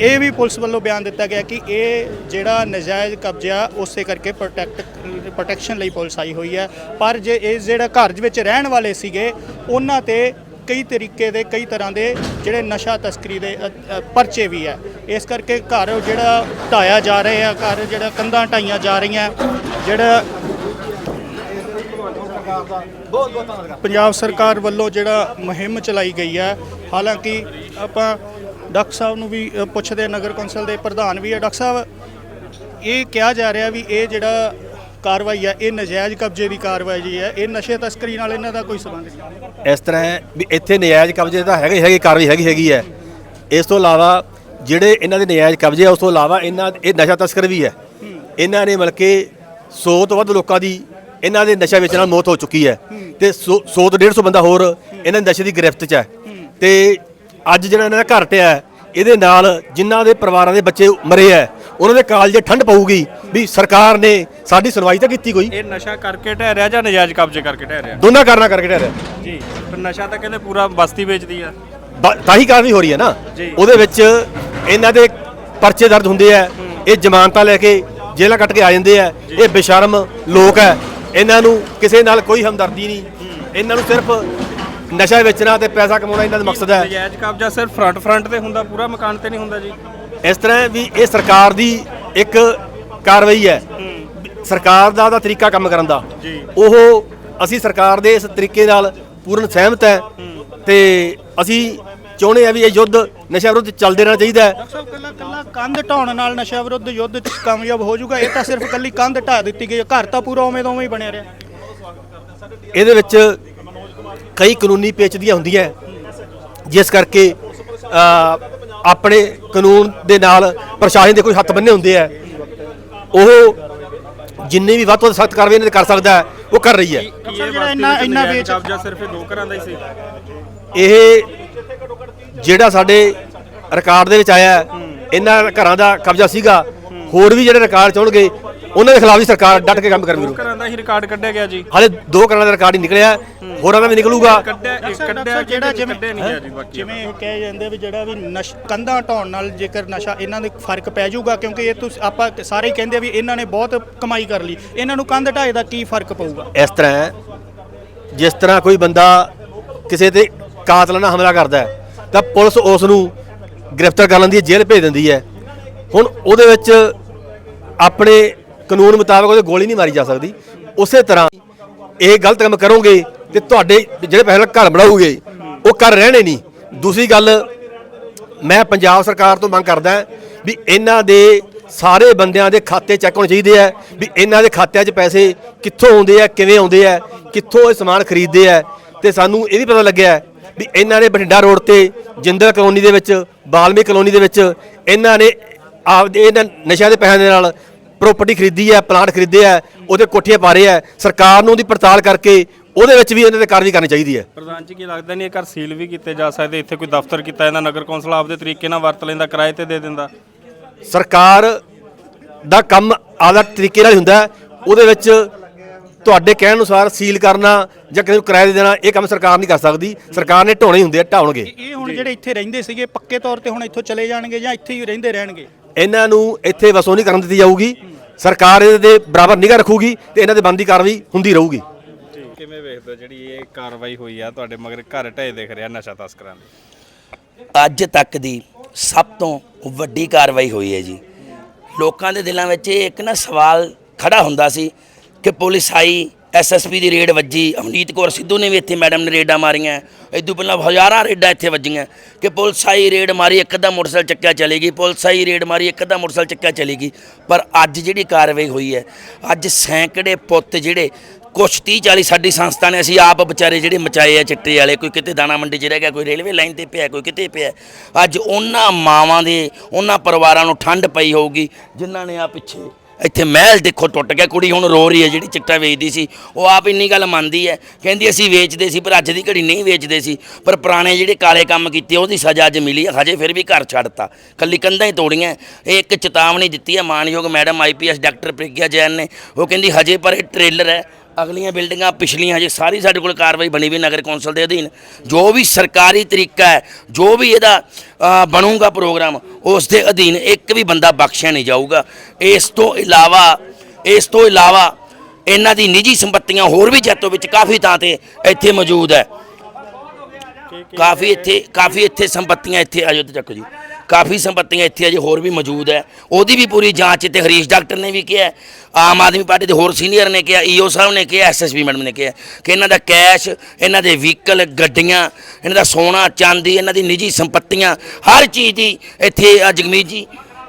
Speaker 1: ਇਹ ਵੀ ਪੁਲਿਸ ਵੱਲੋਂ ਬਿਆਨ ਦਿੱਤਾ ਗਿਆ ਕਿ ਇਹ ਜਿਹੜਾ ਨਜਾਇਜ਼ ਕਬਜ਼ਾ ਉਸੇ ਕਰਕੇ ਪ੍ਰੋਟੈਕਟ ਪ੍ਰੋਟੈਕਸ਼ਨ ਲਈ ਪੁਲਿਸ ਆਈ ਹੋਈ ਹੈ। ਪਰ ਜੇ ਇਹ ਜਿਹੜਾ ਘਰ ਵਿੱਚ ਰਹਿਣ ਵਾਲੇ ਸੀਗੇ, ਉਹਨਾਂ ਤੇ ਕਈ ਤਰੀਕੇ ਦੇ, ਕਈ ਤਰ੍ਹਾਂ ਦੇ ਜਿਹੜੇ ਨਸ਼ਾ ਤਸਕਰੀ ਦੇ ਪਰਚੇ ਵੀ ਹੈ। ਇਸ ਕਰਕੇ ਘਰ ਜਿਹੜਾ ਢਾਇਆ ਜਾ ਰਿਹਾ ਹੈ ਘਰ ਜਿਹੜਾ ਕੰਧਾਂ ਢਾਈਆਂ ਜਾ ਰਹੀਆਂ, ਜਿਹੜਾ ਪੰਜਾਬ ਸਰਕਾਰ ਵੱਲੋਂ ਜਿਹੜਾ ਮੁਹਿੰਮ ਚਲਾਈ ਗਈ ਹੈ, ਹਾਲਾਂਕਿ ਆਪਾਂ ਡਾਕਟਰ ਸਾਹਿਬ ਨੂੰ ਵੀ ਪੁੱਛਦੇ ਨਗਰ ਕੌਂਸਲ ਦੇ ਪ੍ਰਧਾਨ ਵੀ ਹੈ ਡਾਕਟਰ ਸਾਹਿਬ, ਇਹ ਕਿਹਾ ਜਾ ਰਿਹਾ ਵੀ ਇਹ ਜਿਹੜਾ ਕਾਰਵਾਈ ਹੈ ਇਹ ਨਜਾਇਜ਼ ਕਬਜ਼ੇ ਦੀ ਕਾਰਵਾਈ ਹੈ ਇਹ ਨਸ਼ੇ ਤਸਕਰੀ ਨਾਲ ਇਹਨਾਂ ਦਾ ਕੋਈ ਸੰਬੰਧ ਨਹੀਂ।
Speaker 3: ਇਸ ਤਰ੍ਹਾਂ ਹੈ ਵੀ ਇੱਥੇ ਨਜਾਇਜ਼ ਕਬਜ਼ੇ ਤਾਂ ਹੈਗੇ ਹੈਗੇ ਕਾਰਵਾਈ ਹੈਗੀ ਹੈਗੀ ਹੈ। ਇਸ ਤੋਂ ਇਲਾਵਾ ਜਿਹੜੇ ਇਹਨਾਂ ਦੇ ਨਜਾਇਜ਼ ਕਬਜ਼ੇ ਆ, ਉਸ ਤੋਂ ਇਲਾਵਾ ਇਹਨਾਂ ਇਹ ਨਸ਼ਾ ਤਸਕਰ ਵੀ ਹੈ। ਇਹਨਾਂ ਨੇ ਮਤਲਬ ਕਿ 100 ਤੋਂ ਵੱਧ ਲੋਕਾਂ ਦੀ ਇਹਨਾਂ ਦੇ ਨਸ਼ਾ ਵੇਚਣ ਨਾਲ ਮੌਤ ਹੋ ਚੁੱਕੀ ਹੈ। ਤੇ 100 ਤੋਂ 150 ਬੰਦਾ ਹੋਰ ਇਹਨਾਂ ਦੇ ਨਸ਼ੇ ਦੀ ਗ੍ਰਿਫਤ 'ਚ ਹੈ। ਤੇ ਅੱਜ ਜਿਹੜਾ ਇਹਨਾਂ ਦਾ ਘਰ ਟਿਆ ਇਹਦੇ ਨਾਲ ਜਿਨ੍ਹਾਂ ਦੇ ਪਰਿਵਾਰਾਂ ਦੇ ਬੱਚੇ ਮਰੇ ਹੈ ਉਹਨਾਂ ਦੇ ਕਾਲਜੇ ਠੰਡ ਪਊਗੀ ਵੀ ਸਰਕਾਰ ਨੇ ਸਾਡੀ ਸੁਣਵਾਈ ਤਾਂ ਕੀਤੀ ਕੋਈ।
Speaker 9: ਇਹ ਨਸ਼ਾ ਕਰਕੇ ਢਹਿ ਰਿਹਾ ਜਾਂ ਨਜਾਇਜ਼ ਕਬਜ਼ੇ ਕਰਕੇ ਢਹਿ ਰਿਹਾ?
Speaker 3: ਦੋਨਾਂ ਕਾਰਨਾਂ ਕਰਕੇ ਠਹਿਰਿਆ
Speaker 9: ਜੀ ਪਰ ਨਸ਼ਾ ਤਾਂ ਕਹਿੰਦੇ ਪੂਰਾ ਬਸਤੀ ਵੇਚਦੀ ਆ।
Speaker 3: ਬ- ਤਾਂ ਹੀ ਕਾਰਵਾਈ ਹੋ ਰਹੀ ਹੈ ਨਾ।
Speaker 9: ਜੀ।
Speaker 3: ਉਹਦੇ ਵਿੱਚ ਇਹਨਾਂ ਦੇ ਪਰਚੇ ਦਰਜ ਹੁੰਦੇ ਆ। ਇਹ ਜ਼ਮਾਨਤਾਂ ਲੈ ਕੇ ਜੇਲ੍ਹਾਂ ਕੱਟ ਕੇ ਆ ਜਾਂਦੇ ਆ। ਇਹ ਬੇਸ਼ਰਮ ਲੋਕ ਹੈ ਇਹਨਾਂ ਨੂੰ ਕਿਸੇ ਨਾਲ ਕੋਈ ਹਮਦਰਦੀ ਨਹੀਂ। ਇਹਨਾਂ ਨੂੰ ਸਿਰਫ ਨਸ਼ਾ ਵੇਚਣਾ ਤੇ ਪੈਸਾ ਕਮਾਉਣਾ ਇਹਨਾਂ ਦਾ ਮਕਸਦ ਹੈ।
Speaker 9: ਨਜਾਇਜ਼ ਕਬਜ਼ਾ ਸਿਰਫ ਫਰੰਟ ਫਰੰਟ ਤੇ ਹੁੰਦਾ ਪੂਰਾ ਮਕਾਨ ਤੇ ਨਹੀਂ ਹੁੰਦਾ ਜੀ।
Speaker 3: ਇਸ ਤਰ੍ਹਾਂ ਵੀ ਇਹ ਸਰਕਾਰ ਦੀ ਇੱਕ ਕਾਰਵਾਈ ਹੈ। ਸਰਕਾਰ ਦਾ ਦਾ ਤਰੀਕਾ ਕੰਮ ਕਰਨ ਦਾ। ਉਹ ਅਸੀਂ ਸਰਕਾਰ ਦੇ ਇਸ ਤਰੀਕੇ ਨਾਲ ਪੂਰਨ ਸਹਿਮਤ ਹੈ ਤੇ ਅਸੀਂ ਚਾਹੁੰਦੇ ਆ ਵੀ ਇਹ ਯੁੱਧ ਨਸ਼ਾ ਵਿਰੁੱਧ ਚੱਲਦੇ ਰਹਿਣਾ ਚਾਹੀਦਾ ਹੈ।
Speaker 1: ਡਾਕਟਰ ਸਾਹਿਬ ਕੱਲਾ ਕੱਲਾ ਕੰਧ ਢਾਉਣ ਨਾਲ ਨਸ਼ਾ ਵਿਰੁੱਧ ਯੁੱਧ ਚ ਕਾਮਯਾਬ ਹੋ ਜਾਊਗਾ ਇਹ ਤਾਂ ਸਿਰਫ ਕੱਲੀ ਕੰਧ ਢਾ ਦਿੱਤੀ ਗਈ ਹੈ। ਘਰ ਤਾਂ ਪੂਰਾ ਉਵੇਂ ਦਾ ਉਵੇਂ ਹੀ ਬਣਿਆ ਰਿਹਾ।
Speaker 3: ਇਹਦੇ ਵਿੱਚ ਕਈ ਕਾਨੂੰਨੀ ਪੇਚੀਦੀਆਂ ਹੁੰਦੀਆਂ ਜਿਸ ਕਰਕੇ ਆਪਣੇ ਕਾਨੂੰਨ ਦੇ ਨਾਲ ਪ੍ਰਸ਼ਾਸਨ ਦੇ ਕੋਈ ਹੱਥ ਬੰਨੇ ਹੁੰਦੇ ਆ। ਉਹ ਜਿੰਨੇ ਵੀ ਵੱਧ ਤੋਂ ਸਖਤ ਕਾਰਵਾਈ ਇਹਨਾਂ ਤੇ ਕਰ ਸਕਦਾ ਹੈ, ਉਹ ਕਰ ਰਹੀ ਹੈ।
Speaker 9: ਕੀ
Speaker 1: ਸਰ, ਜਿਹੜਾ ਇੰਨਾ- ਇੰਨਾ ਵੇਚ-
Speaker 9: ਕਬਜ਼ਾ ਸਿਰਫ ਇਹ ਦੋ ਘਰਾਂ ਦਾ ਹੀ ਸੀ?
Speaker 3: ਇਹ ਜਿਹੜਾ ਸਾਡੇ ਰਿਕਾਰਡ ਦੇ ਵਿੱਚ ਆਇਆ ਹੈ, ਇਹਨਾਂ ਘਰਾਂ ਦਾ ਕਬਜ਼ਾ ਸੀਗਾ। ਹੋਰ ਵੀ ਜਿਹੜੇ ਰਿਕਾਰਡ ਚਾਉਣਗੇ ਉਹਨਾਂ ਦੇ ਖਿਲਾਫ ਵੀ ਸਰਕਾਰ ਡਟ ਕੇ ਕੰਮ ਕਰਨੀ
Speaker 9: ਦੋ ਘਰਾਂ ਦਾ ਹੀ ਰਿਕਾਰਡ ਕੱਢਿਆ ਗਿਆ ਜੀ।
Speaker 3: ਹਾਲੇ ਦੋ ਘਰਾਂ ਦਾ ਰਿਕਾਰਡ ਹੀ ਨਿਕਲਿਆ। ਹੋਰਾਂ ਦਾ ਵੀ ਨਿਕਲੂਗਾ।
Speaker 9: ਕੱਢਿਆ
Speaker 1: ਜਿਹੜਾ ਜਿਵੇਂ
Speaker 9: ਨਹੀਂ ਜੀ ਬਾਕੀ
Speaker 1: ਜਿਵੇਂ ਇਹ ਕਹੇ ਜਾਂਦੇ ਵੀ ਜਿਹੜਾ ਵੀ ਨਸ਼ ਕੰਧਾਂ ਢਾਉਣ ਨਾਲ ਜੇਕਰ ਨਸ਼ਾ ਇਹਨਾਂ ਦੇ ਫ਼ਰਕ ਪੈ ਜਾਊਗਾ ਕਿਉਂਕਿ ਇਹ ਤੁਸੀਂ ਆਪਾਂ ਸਾਰੇ ਹੀ ਕਹਿੰਦੇ ਆ ਵੀ ਇਹਨਾਂ ਨੇ ਬਹੁਤ ਕਮਾਈ ਕਰ ਲਈ। ਇਹਨਾਂ ਨੂੰ ਕੰਧ ਢਾਏ ਦਾ ਕੀ ਫ਼ਰਕ ਪਊਗਾ?
Speaker 3: ਇਸ ਤਰ੍ਹਾਂ ਹੈ, ਜਿਸ ਤਰ੍ਹਾਂ ਕੋਈ ਬੰਦਾ ਕਿਸੇ ਤੇ ਕਾਤਲਾਨਾ ਹਮਲਾ ਕਰਦਾ ਹੈ, ਤਾਂ ਪੁਲਿਸ ਉਸ ਨੂੰ ਗ੍ਰਿਫਤਾਰ ਕਰ ਲੈਂਦੀ ਹੈ ਜੇਲ੍ਹ ਭੇਜ ਦਿੰਦੀ ਹੈ। ਹੁਣ ਉਹਦੇ ਵਿੱਚ ਆਪਣੇ ਕਾਨੂੰਨ ਮੁਤਾਬਕ ਉਹਦੇ ਗੋਲੀ ਨਹੀਂ ਮਾਰੀ ਜਾ ਸਕਦੀ। ਉਸੇ ਤਰ੍ਹਾਂ ਇਹ ਗਲਤ ਕੰਮ ਕਰੋਗੇ ਤੇ ਤੁਹਾਡੇ ਜਿਹੜੇ ਪਹਿਲਾਂ ਘਰ ਬਣਾਉਗੇ ਉਹ ਘਰ ਰਹਿਣੇ ਨਹੀਂ। ਦੂਸਰੀ ਗੱਲ, ਮੈਂ ਪੰਜਾਬ ਸਰਕਾਰ ਤੋਂ ਮੰਗ ਕਰਦਾ ਵੀ ਇਹਨਾਂ ਦੇ ਸਾਰੇ ਬੰਦਿਆਂ ਦੇ ਖਾਤੇ ਚੈੱਕ ਹੋਣੇ ਚਾਹੀਦੇ ਆ, ਵੀ ਇਹਨਾਂ ਦੇ ਖਾਤਿਆਂ 'ਚ ਪੈਸੇ ਕਿੱਥੋਂ ਆਉਂਦੇ ਆ, ਕਿਵੇਂ ਆਉਂਦੇ ਆ, ਕਿੱਥੋਂ ਇਹ ਸਮਾਨ ਖਰੀਦਦੇ ਆ। ਤੇ ਸਾਨੂੰ ਇਹ ਵੀ ਪਤਾ ਲੱਗਿਆ ਵੀ ਇਹਨਾਂ ਨੇ ਬਠਿੰਡਾ ਰੋਡ ਤੇ ਜਿੰਦਲ ਕਲੋਨੀ ਦੇ ਵਿੱਚ, ਬਾਲਮੀ ਕਲੋਨੀ ਦੇ ਵਿੱਚ ਇਹਨਾਂ ਨੇ ਆਪਦੇ ਇਹਨਾਂ ਨਸ਼ਿਆਂ ਦੇ ਪੈਸਿਆਂ ਦੇ ਨਾਲ ਪ੍ਰਾਪਰਟੀ ਖਰੀਦੀ ਹੈ ਪਲਾਟ ਖਰੀਦੇ ਆ, ਉਹਦੇ ਕੋਠੀਆਂ ਪਾ ਰਹੇ ਆ। ਸਰਕਾਰ ਨੂੰ ਉਹਦੀ ਪੜਤਾਲ ਕਰਕੇ ਉਹਦੇ ਵਿੱਚ ਵੀ ਇਹਨਾਂ ਤੇ ਕਾਰਵਾਈ ਕਰਨੀ ਚਾਹੀਦੀ ਹੈ।
Speaker 9: ਪ੍ਰਧਾਨ ਜੀ ਕੀ ਲੱਗਦਾ ਨਹੀਂ ਇਹ ਘਰ ਸੀਲ ਵੀ ਕੀਤੇ ਜਾ ਸਕਦੇ? ਇੱਥੇ ਕੋਈ ਦਫ਼ਤਰ ਕੀਤਾ ਇਹਨਾਂ ਨਗਰ ਕੌਂਸਲ ਆਪਦੇ ਤਰੀਕੇ ਨਾਲ ਵਰਤ ਲੈਂਦਾ ਕਿਰਾਏ ਤੇ ਦੇ ਦਿੰਦਾ।
Speaker 3: ਸਰਕਾਰ ਦਾ ਕੰਮ ਆਦਾ ਤਰੀਕੇ ਨਾਲ ਹੀ ਹੁੰਦਾ ਹੈ। ਉਹਦੇ ਵਿੱਚ ਤੁਹਾਡੇ ਕਹਿਣ ਅਨੁਸਾਰ ਸੀਲ ਕਰਨਾ ਜਾਂ ਕਿਸੇ ਨੂੰ ਕਿਰਾਏ ਦੇ ਦੇਣਾ ਇਹ ਕੰਮ ਸਰਕਾਰ ਨਹੀਂ ਕਰ ਸਕਦੀ। ਸਰਕਾਰ ਨੇ ਢਾਉਣੇ ਹੀ ਹੁੰਦੇ ਆ ਢਾਉਣਗੇ।
Speaker 1: ਇਹ ਹੁਣ ਜਿਹੜੇ ਇੱਥੇ ਰਹਿੰਦੇ ਸੀਗੇ ਪੱਕੇ ਤੌਰ ਤੇ ਹੁਣ ਇੱਥੋਂ ਚਲੇ ਜਾਣਗੇ ਜਾਂ ਇੱਥੇ ਹੀ ਰਹਿੰਦੇ ਰਹਿਣਗੇ?
Speaker 3: ਇਹਨਾਂ ਨੂੰ ਇੱਥੇ ਵਸੋਂ ਨਹੀਂ ਕਰਨ ਦਿੱਤੀ ਜਾਊਗੀ। ਸਰਕਾਰ ਇਹਦੇ ਬਰਾਬਰ ਨਿਗਾਹ ਰੱਖੂਗੀ ਤੇ ਇਹਨਾਂ ਦੇ ਬੰਦੀ ਕਾਰਵਾਈ ਹੁੰਦੀ ਰਹੂਗੀ।
Speaker 9: ਕਿਵੇਂ ਵੇਖਦੇ ਹੋ ਜਿਹੜੀ ਇਹ ਕਾਰਵਾਈ ਹੋਈ ਆ? ਤੁਹਾਡੇ ਮਗਰ ਘਰ ਢਏ ਦਿਖ ਰਿਹਾ ਨਸ਼ਾ ਤਸਕਰਾਂ ਦੇ।
Speaker 4: ਅੱਜ ਤੱਕ ਦੀ ਸਭ ਤੋਂ ਵੱਡੀ ਕਾਰਵਾਈ ਹੋਈ ਹੈ ਜੀ। ਲੋਕਾਂ ਦੇ ਦਿਲਾਂ ਵਿੱਚ ਇਹ ਇੱਕ ਨਾ ਸਵਾਲ ਖੜਾ ਹੁੰਦਾ ਸੀ ਕਿ ਪੁਲਿਸ ਆਈ ਐਸਐਸਪੀ ਦੀ ਰੇਡ ਵੱਜੀ, ਅਮਨੀਤ ਕੌਰ ਸਿੱਧੂ ਨੇ ਵੀ ਇੱਥੇ ਮੈਡਮ ਨੇ ਰੇਡਾਂ ਮਾਰੀਆਂ। ਇਦੋਂ ਪਹਿਲਾਂ ਹਜ਼ਾਰਾਂ ਰੇਡਾਂ ਇੱਥੇ ਵੱਜੀਆਂ ਕਿ ਪੁਲਿਸ ਆਈ, ਰੇਡ ਮਾਰੀ, ਇੱਕ ਅੱਧਾ ਮੋਟਰਸਾਈਕਲ ਚੱਕਿਆ ਚਲੇਗੀ ਪੁਲਿਸ ਆਈ, ਰੇਡ ਮਾਰੀ, ਇੱਕ ਅੱਧਾ ਮੋਟਰਸਾਈਕਲ ਚੱਕਿਆ ਚਲੇਗੀ ਪਰ ਅੱਜ ਜਿਹੜੀ ਕਾਰਵਾਈ ਹੋਈ ਹੈ, ਅੱਜ ਸੈਂਕੜੇ ਪੁੱਤ ਜਿਹੜੇ ਕੁਛ 30 40 ਸਾਡੀ ਸੰਸਥਾ ਨੇ ਅਸੀਂ ਆਪ ਵਿਚਾਰੇ ਜਿਹੜੇ ਮਚਾਏ ਆ ਚਿੱਟੇ ਵਾਲੇ, ਕੋਈ ਕਿਤੇ ਦਾਣਾ ਮੰਡੀ 'ਚ ਰਹਿ ਗਿਆ, ਕੋਈ ਰੇਲਵੇ ਲਾਈਨ ਤੇ ਪਿਆ, ਕੋਈ ਕਿਤੇ ਪਿਆ। ਅੱਜ ਉਹਨਾਂ ਮਾਵਾਂ ਦੇ, ਉਹਨਾਂ ਪਰਿਵਾਰਾਂ ਨੂੰ ਠੰਡ ਪਈ ਹੋਊਗੀ, ਜਿਨ੍ਹਾਂ ਨੇ ਆ ਪਿੱਛੇ ਇੱਥੇ ਮਹਿਲ ਦੇਖੋ ਟੁੱਟ ਗਿਆ, ਕੁੜੀ ਹੁਣ ਰੋ ਰਹੀ ਹੈ, ਜਿਹੜੀ ਚਿੱਟਾ ਵੇਚਦੀ ਸੀ, ਉਹ ਆਪ ਇੰਨੀ ਗੱਲ ਮੰਨਦੀ ਹੈ। ਕਹਿੰਦੀ ਅਸੀਂ ਵੇਚਦੇ ਸੀ, ਪਰ ਅੱਜ ਦੀ ਘੜੀ ਨਹੀਂ ਵੇਚਦੇ ਸੀ। ਪਰ ਪੁਰਾਣੇ ਜਿਹੜੇ ਕਾਲੇ ਕੰਮ ਕੀਤੇ, ਉਹਦੀ ਸਜ਼ਾ ਅੱਜ ਮਿਲੀ ਹੈ ਹਜੇ ਫਿਰ ਵੀ ਘਰ ਛੱਡਤਾ। ਕੱਲੀ ਕੰਧਾਂ ਹੀ ਤੋੜੀਆਂ, ਇਹ ਇੱਕ ਚੇਤਾਵਨੀ ਦਿੱਤੀ ਹੈ ਮਾਨਯੋਗ madam IPS doctor Pragya Jain ਨੇ। ਉਹ ਕਹਿੰਦੀ ਹਜੇ ਪਰ ਇਹ ਟ੍ਰੇਲਰ ਹੈ ਅਗਲੀਆਂ ਬਿਲਡਿੰਗਾਂ ਪਿਛਲੀਆਂ ਹਜੇ ਸਾਰੀ ਸਾਡੇ ਕੋਲ ਕਾਰਵਾਈ ਬਣੀ ਵੀ ਨਗਰ ਕੌਂਸਲ ਦੇ ਅਧੀਨ। ਜੋ ਵੀ ਸਰਕਾਰੀ ਤਰੀਕਾ ਹੈ, ਜੋ ਵੀ ਇਹਦਾ ਬਣੂਗਾ ਪ੍ਰੋਗਰਾਮ, ਉਸ ਦੇ ਅਧੀਨ ਇੱਕ ਵੀ ਬੰਦਾ ਬਖਸ਼ਿਆ ਨਹੀਂ ਜਾਊਗਾ। ਇਸ ਤੋਂ ਇਲਾਵਾ, ਇਸ ਤੋਂ ਇਲਾਵਾ ਇਹਨਾਂ ਦੀ ਨਿੱਜੀ ਸੰਪਤੀਆਂ ਹੋਰ ਵੀ ਜੈਤੋ ਵਿੱਚ ਕਾਫੀ ਥਾਂ ਤੇ ਇੱਥੇ ਮੌਜੂਦ ਹੈ। ਕਾਫੀ ਇੱਥੇ ਕਾਫੀ ਇੱਥੇ ਸੰਪਤੀਆਂ ਇੱਥੇ ਆਜੋ ਤੇ ਚੱਕੋ ਜੀ। ਕਾਫੀ ਸੰਪਤੀਆਂ ਇੱਥੇ ਅਜੇ ਹੋਰ ਵੀ ਮੌਜੂਦ ਹੈ। ਉਹਦੀ ਵੀ ਪੂਰੀ ਜਾਂਚ ਤੇ ਹਰੀਸ਼ ਡਾਕਟਰ ਨੇ ਵੀ ਕਿਹਾ ਆਮ ਆਦਮੀ ਪਾਰਟੀ ਦੇ ਹੋਰ ਸੀਨੀਅਰ ਨੇ ਕਿਹਾ, ਈਓ ਸਾਹਿਬ ਨੇ ਕਿਹਾ ਐਸਐਸਪੀ ਮੈਡਮ ਨੇ ਕਿਹਾ ਕਿ ਇਹਨਾਂ ਦਾ ਕੈਸ਼, ਇਹਨਾਂ ਦੇ ਵਹੀਕਲ, ਗੱਡੀਆਂ, ਇਹਨਾਂ ਦਾ ਸੋਨਾ, ਚਾਂਦੀ, ਇਹਨਾਂ ਦੀ ਨਿੱਜੀ ਸੰਪਤੀਆਂ, ਹਰ ਚੀਜ਼ ਦੀ ਇੱਥੇ ਜਗਮੀਤ ਜੀ,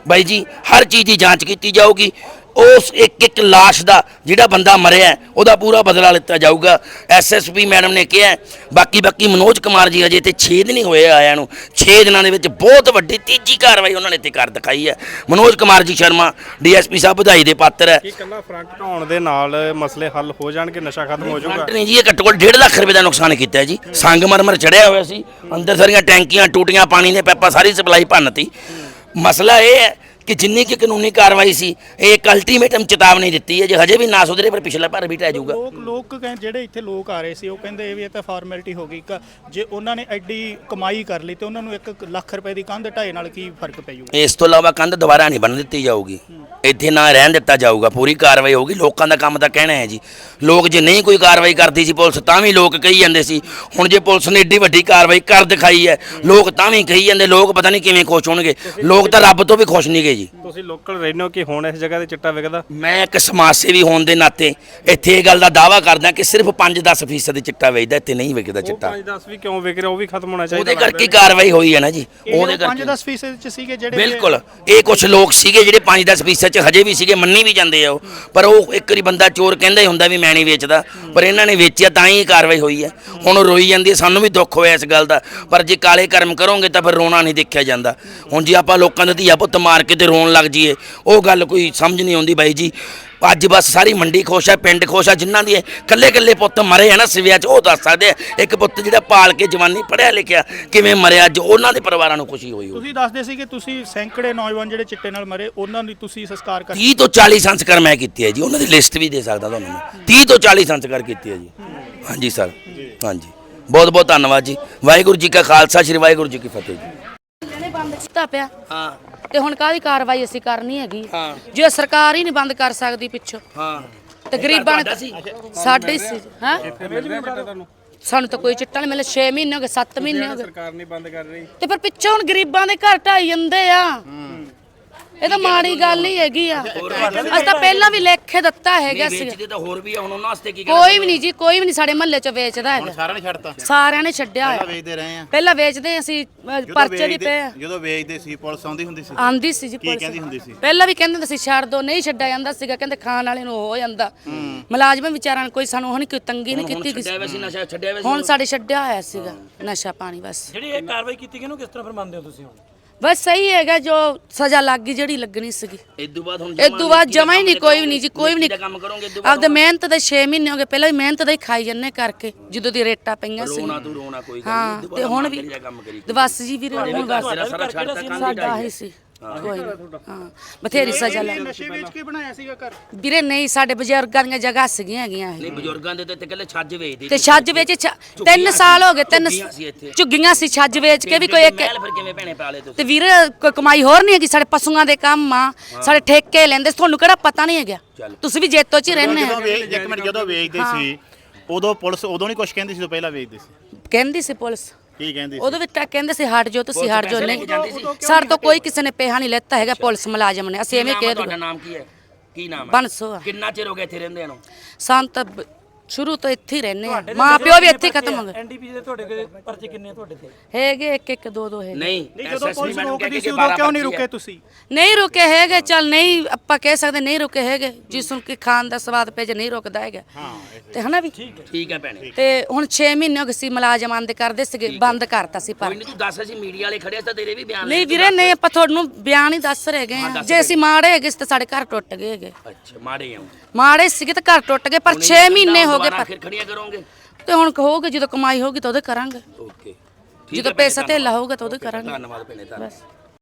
Speaker 4: ਬਾਈ ਜੀ, ਹਰ ਚੀਜ਼ ਦੀ ਜਾਂਚ ਕੀਤੀ ਜਾਊਗੀ। ਉਸ ਇੱਕ ਇੱਕ ਲਾਸ਼ ਦਾ ਜਿਹੜਾ ਬੰਦਾ ਮਰਿਆ ਉਹਦਾ ਪੂਰਾ ਬਦਲਾ ਲਿੱਤਾ ਜਾਊਗਾ। ਐਸਐਸਪੀ ਮੈਡਮ ਨੇ ਕਿਹਾ ਬਾਕੀ ਬਾਕੀ ਮਨੋਜ ਕੁਮਾਰ ਜੀ ਅਜੇ ਤੇ 6 ਦਿਨ ਹੀ ਹੋਏ ਆਇਆਂ ਨੂੰ। 6 ਦਿਨਾਂ ਦੇ ਵਿੱਚ ਬਹੁਤ ਵੱਡੀ ਤੀਜੀ ਕਾਰਵਾਈ ਉਹਨਾਂ ਨੇ ਤੇ ਕਰ ਦਿਖਾਈ ਹੈ। ਮਨੋਜ ਕੁਮਾਰ ਜੀ ਸ਼ਰਮਾ ਡੀਐਸਪੀ ਸਾਹਿਬ ਵਧਾਈ ਦੇ ਪਾਤਰ ਹੈ।
Speaker 9: ਕੀ ਕੱਲਾ ਫਰੰਟ ਢਾਉਣ ਦੇ ਨਾਲ ਮਸਲੇ ਹੱਲ ਹੋ ਜਾਣਗੇ ਨਸ਼ਾ ਖਤਮ ਹੋ ਜਾਊਗਾ?
Speaker 4: ਨਹੀਂ ਜੀ ਇਹ ਘੱਟੋ ਘੱਟ 1.5 ਲੱਖ ਰੁਪਏ ਦਾ ਨੁਕਸਾਨ ਕੀਤਾ ਹੈ ਜੀ। ਸੰਗਮਰਮਰ ਚੜਿਆ ਹੋਇਆ ਸੀ। ਅੰਦਰ ਸਾਰੀਆਂ ਟੈਂਕੀਆਂ ਟੂਟੀਆਂ ਪਾਣੀ ਨੇ ਪੈਪਾ ਸਾਰੀ ਸਪਲਾਈ ਭੰਨਤੀ ਮਸਲਾ ਇਹ ਹੈ ਕਿ ਜਿੰਨੀ ਕਿ ਕਾਨੂੰਨੀ ਕਾਰਵਾਈ ਸੀ ਇਹ ਇੱਕ ਅਲਟੀਮੇਟਮ ਚੇਤਾਵਨੀ ਦਿੱਤੀ ਹੈ ਜੇ ਹਜੇ ਵੀ ਨਾ ਸੁਧਰੇ ਪਰ ਪਿਛਲਾ ਭਰ ਵੀ ਟਹਿ ਜਾਊਗਾ।
Speaker 1: ਲੋਕ ਲੋਕ ਕਹਿੰ- ਜਿਹੜੇ ਇੱਥੇ ਲੋਕ ਆ ਰਹੇ ਸੀ ਉਹ ਕਹਿੰਦੇ ਵੀ ਇਹ ਤਾਂ ਫਾਰਮੈਲਿਟੀ ਹੋ ਗਈ ਜੇ ਉਹਨਾਂ ਨੇ ਐਡੀ ਕਮਾਈ ਕਰ ਲਈ ਤੇ ਉਹਨਾਂ ਨੂੰ 1 ਲੱਖ ਰੁਪਏ ਦੀ ਕੰਧ ਢਾਏ ਨਾਲ ਕੀ ਫ਼ਰਕ ਪੈ ਜਾਊਗਾ?
Speaker 4: ਇਸ ਤੋਂ ਇਲਾਵਾ ਕੰਧ ਦੁਬਾਰਾ ਨਹੀਂ ਬਣ ਦਿੱਤੀ ਜਾਊਗੀ। ਇੱਥੇ ਨਾ ਰਹਿਣ ਦਿੱਤਾ ਜਾਊਗਾ ਪੂਰੀ ਕਾਰਵਾਈ ਹੋਊਗੀ ਲੋਕਾਂ ਦਾ ਕੰਮ ਤਾਂ ਕਹਿਣਾ ਹੈ ਜੀ। ਲੋਕ ਜੇ ਨਹੀਂ ਕੋਈ ਕਾਰਵਾਈ ਕਰਦੀ ਸੀ ਪੁਲਿਸ ਤਾਂ ਵੀ ਲੋਕ ਕਹੀ ਜਾਂਦੇ ਸੀ ਹੁਣ ਜੇ ਪੁਲਿਸ ਨੇ ਏਡੀ ਵੱਡੀ ਕਾਰਵਾਈ ਕਰ ਦਿਖਾਈ ਹੈ ਲੋਕ ਤਾਂ ਵੀ ਕਹੀ ਜਾਂਦੇ ਲੋਕ ਪਤਾ ਨਹੀਂ ਕਿਵੇਂ ਖੁਸ਼ ਹੋਣਗੇ ਲੋਕ ਤਾਂ ਰੱਬ ਤੋਂ ਵੀ ਖੁਸ਼ ਨਹੀਂ ਗਏ ਜੀ।
Speaker 9: ਤੁਸੀਂ ਲੋਕਲ ਰਹਿੰਦੇ ਹੋ ਕਿ ਹੁਣ ਇਸ ਜਗ੍ਹਾ ਤੇ ਚਿੱਟਾ ਵਿਕਦਾ?
Speaker 4: ਮੈਂ ਇੱਕ ਸਮਾਜ ਸੇਵੀ ਹੋਣ ਦੇ ਨਾਤੇ ਇੱਥੇ ਇਹ ਗੱਲ ਦਾ ਦਾਵਾ ਕਰਦਾ ਕਿ ਸਿਰਫ 5-10 ਫੀਸਦ ਚਿੱਟਾ ਵੇਚਦਾ ਇੱਥੇ ਨਹੀਂ ਵਿਕਦਾ
Speaker 9: ਉਹ
Speaker 4: ਚਿੱਟਾ।
Speaker 9: 5-10 ਵੀ ਕਿਉਂ ਵਿਕ ਰਿਹਾ? ਉਹ ਵੀ ਖਤਮ ਹੋਣਾ ਚਾਹੀਦਾ
Speaker 4: ਉਹਦੇ ਕਰਕੇ ਕਾਰਵਾਈ ਹੋਈ ਹੈ ਨਾ ਜੀ ਉਹਦੇ ਕਰਕੇ।
Speaker 1: 5-10 ਫੀਸਦ ਚ ਸੀਗੇ ਜਿਹੜੇ
Speaker 4: ਬਿਲਕੁਲ ਇਹ ਕੁਝ ਲੋਕ ਸੀਗੇ ਜਿਹੜੇ 5-10 ਫੀਸਦ ਚ ਹਜੇ ਵੀ ਸੀਗੇ, ਮੰਨੀ ਵੀ ਜਾਂਦੇ ਆ ਉਹ। ਪਰ ਉਹ ਇੱਕ ਵਾਰੀ ਬੰਦਾ ਚੋਰ ਕਹਿੰਦਾ ਹੀ ਹੁੰਦਾ ਵੀ ਮੈਂ ਨਹੀਂ ਵੇਚਦਾ। ਪਰ ਇਹਨਾਂ ਨੇ ਵੇਚਿਆ ਤਾਂ ਹੀ ਇਹ ਕਾਰਵਾਈ ਹੋਈ ਹੈ। ਹੁਣ ਉਹ ਰੋਈ ਜਾਂਦੀ ਹੈ, ਸਾਨੂੰ ਵੀ ਦੁੱਖ ਹੋਇਆ ਇਸ ਗੱਲ ਦਾ। ਪਰ ਜੇ ਕਾਲੇ ਕਰਮ ਕਰੋਗੇ ਤਾਂ ਫਿਰ ਰੋਣਾ ਨਹੀਂ ਦੇਖਿਆ ਜਾਂਦਾ। ਹੁਣ ਜੇ ਆਪਾਂ ਲੋਕਾਂ ਦੇ ਧੀਆ ਪੁੱਤ ਮਾਰ ਕੇ ਤੇ ਰੋਣ ਲੱਗ ਜਾਈਏ, ਉਹ ਗੱਲ ਕੋਈ ਸਮਝ ਨਹੀਂ ਆਉਂਦੀ ਬਾਈ ਜੀ। ਅੱਜ ਬਸ ਸਾਰੀ ਮੰਡੀ ਖੁਸ਼ ਹੈ ਪਿੰਡ ਖੁਸ਼ ਹੈ ਜਿਨ੍ਹਾਂ ਦੀ ਕੱਲੇ ਕੱਲੇ ਪੁੱਤ ਮਰੇ ਆ ਨਾ ਸਿਵਿਆਂ 'ਚ ਉਹ ਦੱਸ ਸਕਦੇ ਆ ਇੱਕ ਪੁੱਤ ਜਿਹੜਾ ਪਾਲ ਕੇ ਜਵਾਨੀ ਪੜਿਆ ਲਿਖਿਆ ਕਿਵੇਂ ਮਰਿਆ ਅੱਜ ਉਹਨਾਂ ਦੇ ਪਰਿਵਾਰਾਂ ਨੂੰ ਖੁਸ਼ੀ ਹੋਈ
Speaker 1: ਤੁਸੀਂ ਦੱਸਦੇ ਸੀ ਕਿ ਤੁਸੀਂ ਸੈਂਕੜੇ ਨੌਜਵਾਨ ਜਿਹੜੇ ਚਿੱਟੇ ਨਾਲ ਮਰੇ ਉਹਨਾਂ ਦੀ ਤੁਸੀਂ ਸੰਸਕਾਰ ਕਰ
Speaker 4: 30 ਤੋਂ 40 ਸੰਸਕਾਰ ਮੈਂ ਕੀਤੇ ਹੈ ਜੀ ਉਹਨਾਂ ਦੀ ਲਿਸਟ ਵੀ ਦੇ ਸਕਦਾ ਤੁਹਾਨੂੰ ਮੈਂ। 30 ਤੋਂ 40 ਸੰਸਕਾਰ ਕੀਤੇ ਹੈ ਜੀ। ਹਾਂਜੀ ਸਰ ਹਾਂਜੀ। ਬਹੁਤ ਬਹੁਤ ਧੰਨਵਾਦ ਜੀ। ਵਾਹਿਗੁਰੂ ਜੀ ਕਾ ਖਾਲਸਾ ਸ੍ਰੀ ਵਾਹਿਗੁਰੂ ਜੀ ਕੀ ਫਤਿਹ ਜੀ।
Speaker 5: ਕੀਤਾ ਪਿਆ।
Speaker 4: ਹਾਂ।
Speaker 5: ਤੇ ਹੁਣ ਕਾਹਦੀ ਕਾਰਵਾਈ ਅਸੀਂ ਕਰਨੀ ਹੈਗੀ?
Speaker 4: ਹਾਂ।
Speaker 5: ਜੇ ਸਰਕਾਰ ਹੀ ਨਹੀਂ ਬੰਦ ਕਰ ਸਕਦੀ ਪਿੱਛੋਂ।
Speaker 4: ਹਾਂ।
Speaker 5: ਤੇ ਗਰੀਬਾਂ ਨੇ? ਸਾਡੇ ਹੀ? ਸੀ ਹਾਂ ਸਾਨੂੰ ਤਾਂ ਕੋਈ ਚਿੱਟਾ ਨਹੀਂ ਮਿਲਿਆ 6 ਮਹੀਨੇ ਹੋ ਗਏ 7 ਮਹੀਨੇ ਹੋ ਗਏ।
Speaker 9: ਸਰਕਾਰ ਨਹੀਂ ਬੰਦ ਕਰ ਰਹੀ।
Speaker 5: ਤੇ ਫਿਰ ਪਿੱਛੋਂ ਹੁਣ ਗਰੀਬਾਂ ਦੇ ਘਰ ਢਾਈ ਜਾਂਦੇ ਆ। ਇਹ ਤਾਂ ਮਾੜੀ ਗੱਲ ਹੀ ਹੈਗੀ ਆ। ਅਸੀਂ ਤਾਂ ਪਹਿਲਾਂ ਵੀ ਲਿਖ ਦਿੱਤਾ ਹੈਗਾ ਸੀ
Speaker 4: ਵੇਚਦੇ ਤਾਂ ਹੋਰ ਵੀ ਆ ਹੁਣ ਉਹਨਾਂ ਵਾਸਤੇ ਕੀ
Speaker 5: ਕੋਈ ਵੀ ਨਹੀਂ ਜੀ ਕੋਈ ਵੀ ਨਹੀਂ ਸਾਡੇ ਮਹੱਲੇ 'ਚ ਵੇਚਦਾ
Speaker 7: ਹੁਣ
Speaker 5: ਹੈਗਾ
Speaker 7: ਸਾਰਿਆਂ ਨੇ ਛੱਡਤਾ।
Speaker 5: ਸਾਰਿਆਂ ਨੇ ਛੱਡਿਆ
Speaker 7: ਪਹਿਲਾਂ
Speaker 5: ਹੋਇਆ
Speaker 7: ਵੇਚਦੇ ਰਹੇ ਆ।
Speaker 5: ਪਹਿਲਾਂ ਵੇਚਦੇ ਅਸੀਂ ਅਹ,
Speaker 7: ਜਦੋਂ
Speaker 5: ਪਰਚੇ ਵੀ
Speaker 7: ਵੇਚਦੇ-
Speaker 5: ਪਏ ਆ।
Speaker 7: ਜਦੋਂ ਵੇਚਦੇ ਸੀ ਪੁਲਿਸ ਆਉਂਦੀ ਹੁੰਦੀ ਸੀ।
Speaker 5: ਆਂਦੀ ਸੀ ਜੀ
Speaker 7: ਕੀ
Speaker 5: ਪੁਲਿਸ।
Speaker 7: ਕਹਿੰਦੀ ਹੁੰਦੀ ਸੀ?
Speaker 5: ਪਹਿਲਾਂ ਵੀ ਕਹਿੰਦੇ ਹੁੰਦੇ ਸੀ ਛੱਡ ਦੋ ਨਹੀਂ ਛੱਡਿਆ ਜਾਂਦਾ ਸੀਗਾ। ਕਹਿੰਦੇ ਖਾਣ ਵਾਲੇ ਨੂੰ ਹੋ ਜਾਂਦਾ। ਮੁਲਾਜ਼ਮ ਵਿਚਾਰਾਂ ਨੂੰ ਕੋਈ ਸਾਨੂੰ ਹੁਣ ਕੋਈ ਤੰਗੀ ਨਹੀਂ ਕੀਤੀ
Speaker 4: ਛੱਡਿਆ ਵੈਸੀ ਨਸ਼ਾ ਛੱਡਿਆ ਵੈਸੀ
Speaker 5: ਹੁਣ ਸਾਡੇ ਛੱਡਿਆ ਹੋਇਆ ਸੀਗਾ ਨਸ਼ਾ ਪਾਣੀ ਬਸ।
Speaker 10: ਜਿਹੜੀ ਇਹ ਕਾਰਵਾਈ ਕੀਤੀ ਗਈ ਨੂੰ ਕਿਸ ਤਰ੍ਹਾਂ ਫਿਰ ਮੰਨਦੇ ਹੋ ਤੁਸੀਂ ਹੁਣ?
Speaker 5: ਬਸ ਸਹੀ ਹੈਗਾ ਜੋ ਸਜ਼ਾ ਲੱਗ ਗਈ ਜਿਹੜੀ ਲੱਗਣੀ ਸੀਗੀ।
Speaker 4: ਇਦੋਂ ਬਾਅਦ ਹੁਣ
Speaker 5: ਇਦੋਂ ਬਾਅਦ ਜਮਾ ਹੀ ਨਹੀਂ ਕੋਈ ਵੀ ਨਹੀਂ ਜੀ ਕੋਈ ਵੀ ਨਹੀਂ।
Speaker 4: ਕੰਮ ਕਰੋਗੇ ਇਦੋਂ
Speaker 5: ਆਪਦੇ ਮਿਹਨਤ ਦੇ 6 ਮਹੀਨੇ ਹੋ ਗਏ ਪਹਿਲਾਂ ਵੀ ਮਿਹਨਤ ਦਾ ਹੀ ਖਾਈ ਜੰਨੇ ਕਰਕੇ ਜਦੋਂ ਦੀ ਰੇਟਾਂ ਪਈਆਂ ਸੀ।
Speaker 4: ਰੋਣਾ ਤੂੰ ਰੋਣਾ ਕੋਈ ਗੱਲ
Speaker 5: ਹਾਂ
Speaker 4: ਨਹੀਂ
Speaker 5: ਤੇ ਹੁਣ ਵੀ
Speaker 4: ਕੰਮ ਕਰੀ।
Speaker 5: ਜੀ ਵੀਰੇ ਹੁਣ ਬਸ ਸਾਡਾ ਹੀ ਸੀ। ਕੋਈ। ਹਾਂ ਬਥੇਰੀ ਸਜ਼ਾ ਲੱਗ
Speaker 1: ਨਸ਼ੇ ਵੇਚ ਕੇ ਬਣਾਇਆ ਸੀਗਾ ਘਰ?
Speaker 5: ਵੀਰੇ ਨਹੀਂ ਸਾਡੇ ਬਜ਼ੁਰਗਾਂ ਦੀਆਂ ਜਗ੍ਹਾ ਸੀਗੀਆਂ ਹੈਗੀਆਂ ਇਹ।
Speaker 4: ਨਹੀਂ ਬਜ਼ੁਰਗਾਂ ਦੇ ਤੇ ਤੇ ਕੱਲੇ ਛੱਜ ਵੇਚਦੇ
Speaker 5: ਤੇ ਛੱਜ ਵੇਚ ਛ- ਤਿੰਨ ਸਾਲ ਹੋ ਗਏ ਤਿੰਨ
Speaker 4: ਝੁੱਗੀਆਂ ਸੀ ਇੱਥੇ।
Speaker 5: ਝੁੱਗੀਆਂ ਸੀ ਛੱਜ ਵੇਚ ਕੇ ਵੀ ਕੋਈ ਇੱਕ
Speaker 4: ਮਹਿਲ ਫਿਰ ਕਿਵੇਂ ਭੈਣੇ ਪਾਲੇ ਤੁਸੀਂ?
Speaker 5: ਤੇ ਵੀਰ ਕੋਈ ਕਮਾਈ ਹੋਰ ਨਹੀਂ ਹੈਗੀ ਸਾਡੇ ਪਸ਼ੂਆਂ ਦੇ ਕੰਮ ਆ ਸਾਡੇ ਠੇਕੇ ਲੈਂਦੇ ਤੁਹਾਨੂੰ ਕਿਹੜਾ ਪਤਾ ਨਹੀਂ ਹੈਗਾ। ਤੁਸੀਂ ਵੀ ਜੇਤੋ ਚ ਹੀ ਰਹਿੰਦੇ
Speaker 7: ਜਦੋਂ
Speaker 5: ਆ
Speaker 7: ਵੇਚ ਇੱਕ ਮਿੰਟ ਜਦੋਂ ਵੇਚਦੇ ਸੀ ਉਦੋਂ ਪੁਲਿਸ ਉਦੋਂ ਨਹੀਂ ਕੁਝ ਕਹਿੰਦੀ ਸੀ ਜਦੋਂ ਪਹਿਲਾਂ ਵੇਚਦੇ ਸੀ।
Speaker 5: ਕਹਿੰਦੀ ਸੀ ਪੁਲਿਸ।
Speaker 7: ਕੀ ਕਹਿੰਦੀ ਸੀ?
Speaker 5: ਉਦੋਂ ਵੀ ਤਾਂ ਕਹਿੰਦੇ ਸੀ ਹਟ ਜਾਓ ਤੁਸੀਂ ਹਟ ਜਾਓ ਨਹੀਂ। ਸਾਡੇ ਤੋਂ ਕੋਈ ਕਿਸੇ ਨੇ ਪੈਸਾ ਨਹੀਂ ਲੈਤਾ ਹੈਗਾ ਪੁਲਿਸ ਮੁਲਾਜ਼ਮ ਨੇ। ਅਸੀਂ ਐਵੇਂ ਕਹਿ
Speaker 4: ਤੁਹਾਡਾ?
Speaker 5: ਦੂਗਾ
Speaker 4: ਨਾਮ ਕੀ ਹੈ? ਕੀ ਨਾਮ ਹੈ?
Speaker 5: ਬੰਸੋ ਆ।
Speaker 4: ਕਿੰਨਾ ਚਿਰ ਹੋ ਗਿਆ ਇੱਥੇ ਰਹਿੰਦੇ ਨੂੰ?
Speaker 5: ਸਾਨੂੰ ਤਾਂ ਬ- ਸ਼ੁਰੂ ਤੋਂ ਇੱਥੇ ਹੀ ਰਹਿੰਦੇ ਆ ਮਾਂ ਪਿਓ ਵੀ ਇੱਥੇ ਹੀ ਖਤਮ ਹੋ ਗਏ।
Speaker 10: ਐਨਡੀਪੀ ਦੇ ਤੁਹਾਡੇ ਕੋਲ ਪਰਚੇ ਕਿੰਨੇ ਆ ਤੁਹਾਡੇ ਤੇ?
Speaker 5: ਹੈਗੇ ਇੱਕ ਇੱਕ ਦੋ ਦੋ ਹੈਗੇ।
Speaker 4: ਨਹੀਂ
Speaker 1: ਨਹੀਂ ਜਦੋਂ ਪੁਲਿਸ ਰੋਕਦੀ
Speaker 4: ਕਹਿ
Speaker 1: ਸੀ ਉਦੋਂ
Speaker 4: 12
Speaker 1: ਕਿਉਂ ਨਹੀਂ ਰੁਕੇ। ਤੁਸੀਂ?
Speaker 5: ਨਹੀਂ ਰੁਕੇ ਹੈਗੇ ਚੱਲ ਨਹੀਂ ਆਪਾਂ ਕਹਿ ਸਕਦੇ ਨਹੀਂ ਰੁਕੇ ਹੈਗੇ। ਜਿਸ ਨੂੰ ਕਿ ਖਾਣ ਦਾ ਸਵਾਦ ਪੈ ਜੇ ਨਹੀਂ ਰੁਕਦਾ ਹੈਗਾ। ਤੇ ਹਨਾ ਵੀ?
Speaker 4: ਠੀਕ ਹੈ। ਭੈਣੇ।
Speaker 5: ਤੇ ਹੁਣ 6 ਮਹੀਨੇ ਹੋ ਗਏ ਸੀ ਮੁਲਾਜ਼ਮ ਆਂਦੇ ਕਰਦੇ ਸੀਗੇ ਬੰਦ ਕਰਤਾ ਸੀ ਪਰ।
Speaker 4: ਕੋਈ ਨਹੀਂ ਤੂੰ ਦੱਸ ਅਸੀਂ ਮੀਡੀਆ ਵਾਲੇ ਖੜੇ ਤਾਂ ਤੇਰੇ ਵੀ ਬਿਆਨ
Speaker 5: ਨਹੀਂ ਵੀਰੇ ਨਹੀਂ ਆਪਾਂ ਤੁਹਾਨੂੰ ਬਿਆਨ ਹੀ ਦੱਸ ਰਹੇ ਗਏ ਆ ਜੇ ਅਸੀਂ ਮਾੜੇ ਹੈਗੇ ਸੀ ਤਾਂ ਸਾਡੇ ਘਰ ਟੁੱਟ ਗਏ ਹੈਗੇ।
Speaker 4: ਅੱਛਾ ਮਾੜੇ ਆ
Speaker 5: ਮਾੜੇ ਸੀਗੇ ਤਾਂ ਘਰ ਟੁੱਟ ਗਏ ਪਰ 6 ਮਹੀਨੇ ਹੋ ਗਏ
Speaker 4: ਦੁਬਾਰਾ
Speaker 5: ਪਰ
Speaker 4: ਫਿਰ ਖੜੀਆਂ ਕਰੋਗੇ।
Speaker 5: ਤੇ ਹੁਣ ਹੋਊਗੇ ਜਦੋਂ ਕਮਾਈ ਹੋਊਗੀ ਤਾਂ ਉਹਦੇ ਕਰਾਂਗੇ।
Speaker 4: ਓਕੇ।
Speaker 5: ਜਦੋਂ ਪੈਸਾ ਧੇਲਾ ਹੋਊਗਾ ਤਾਂ ਉਹਦੇ ਕਰਾਂਗੇ।
Speaker 4: ਧੰਨਵਾਦ ਭੈਣੇ ਧੰਨਵਾਦ।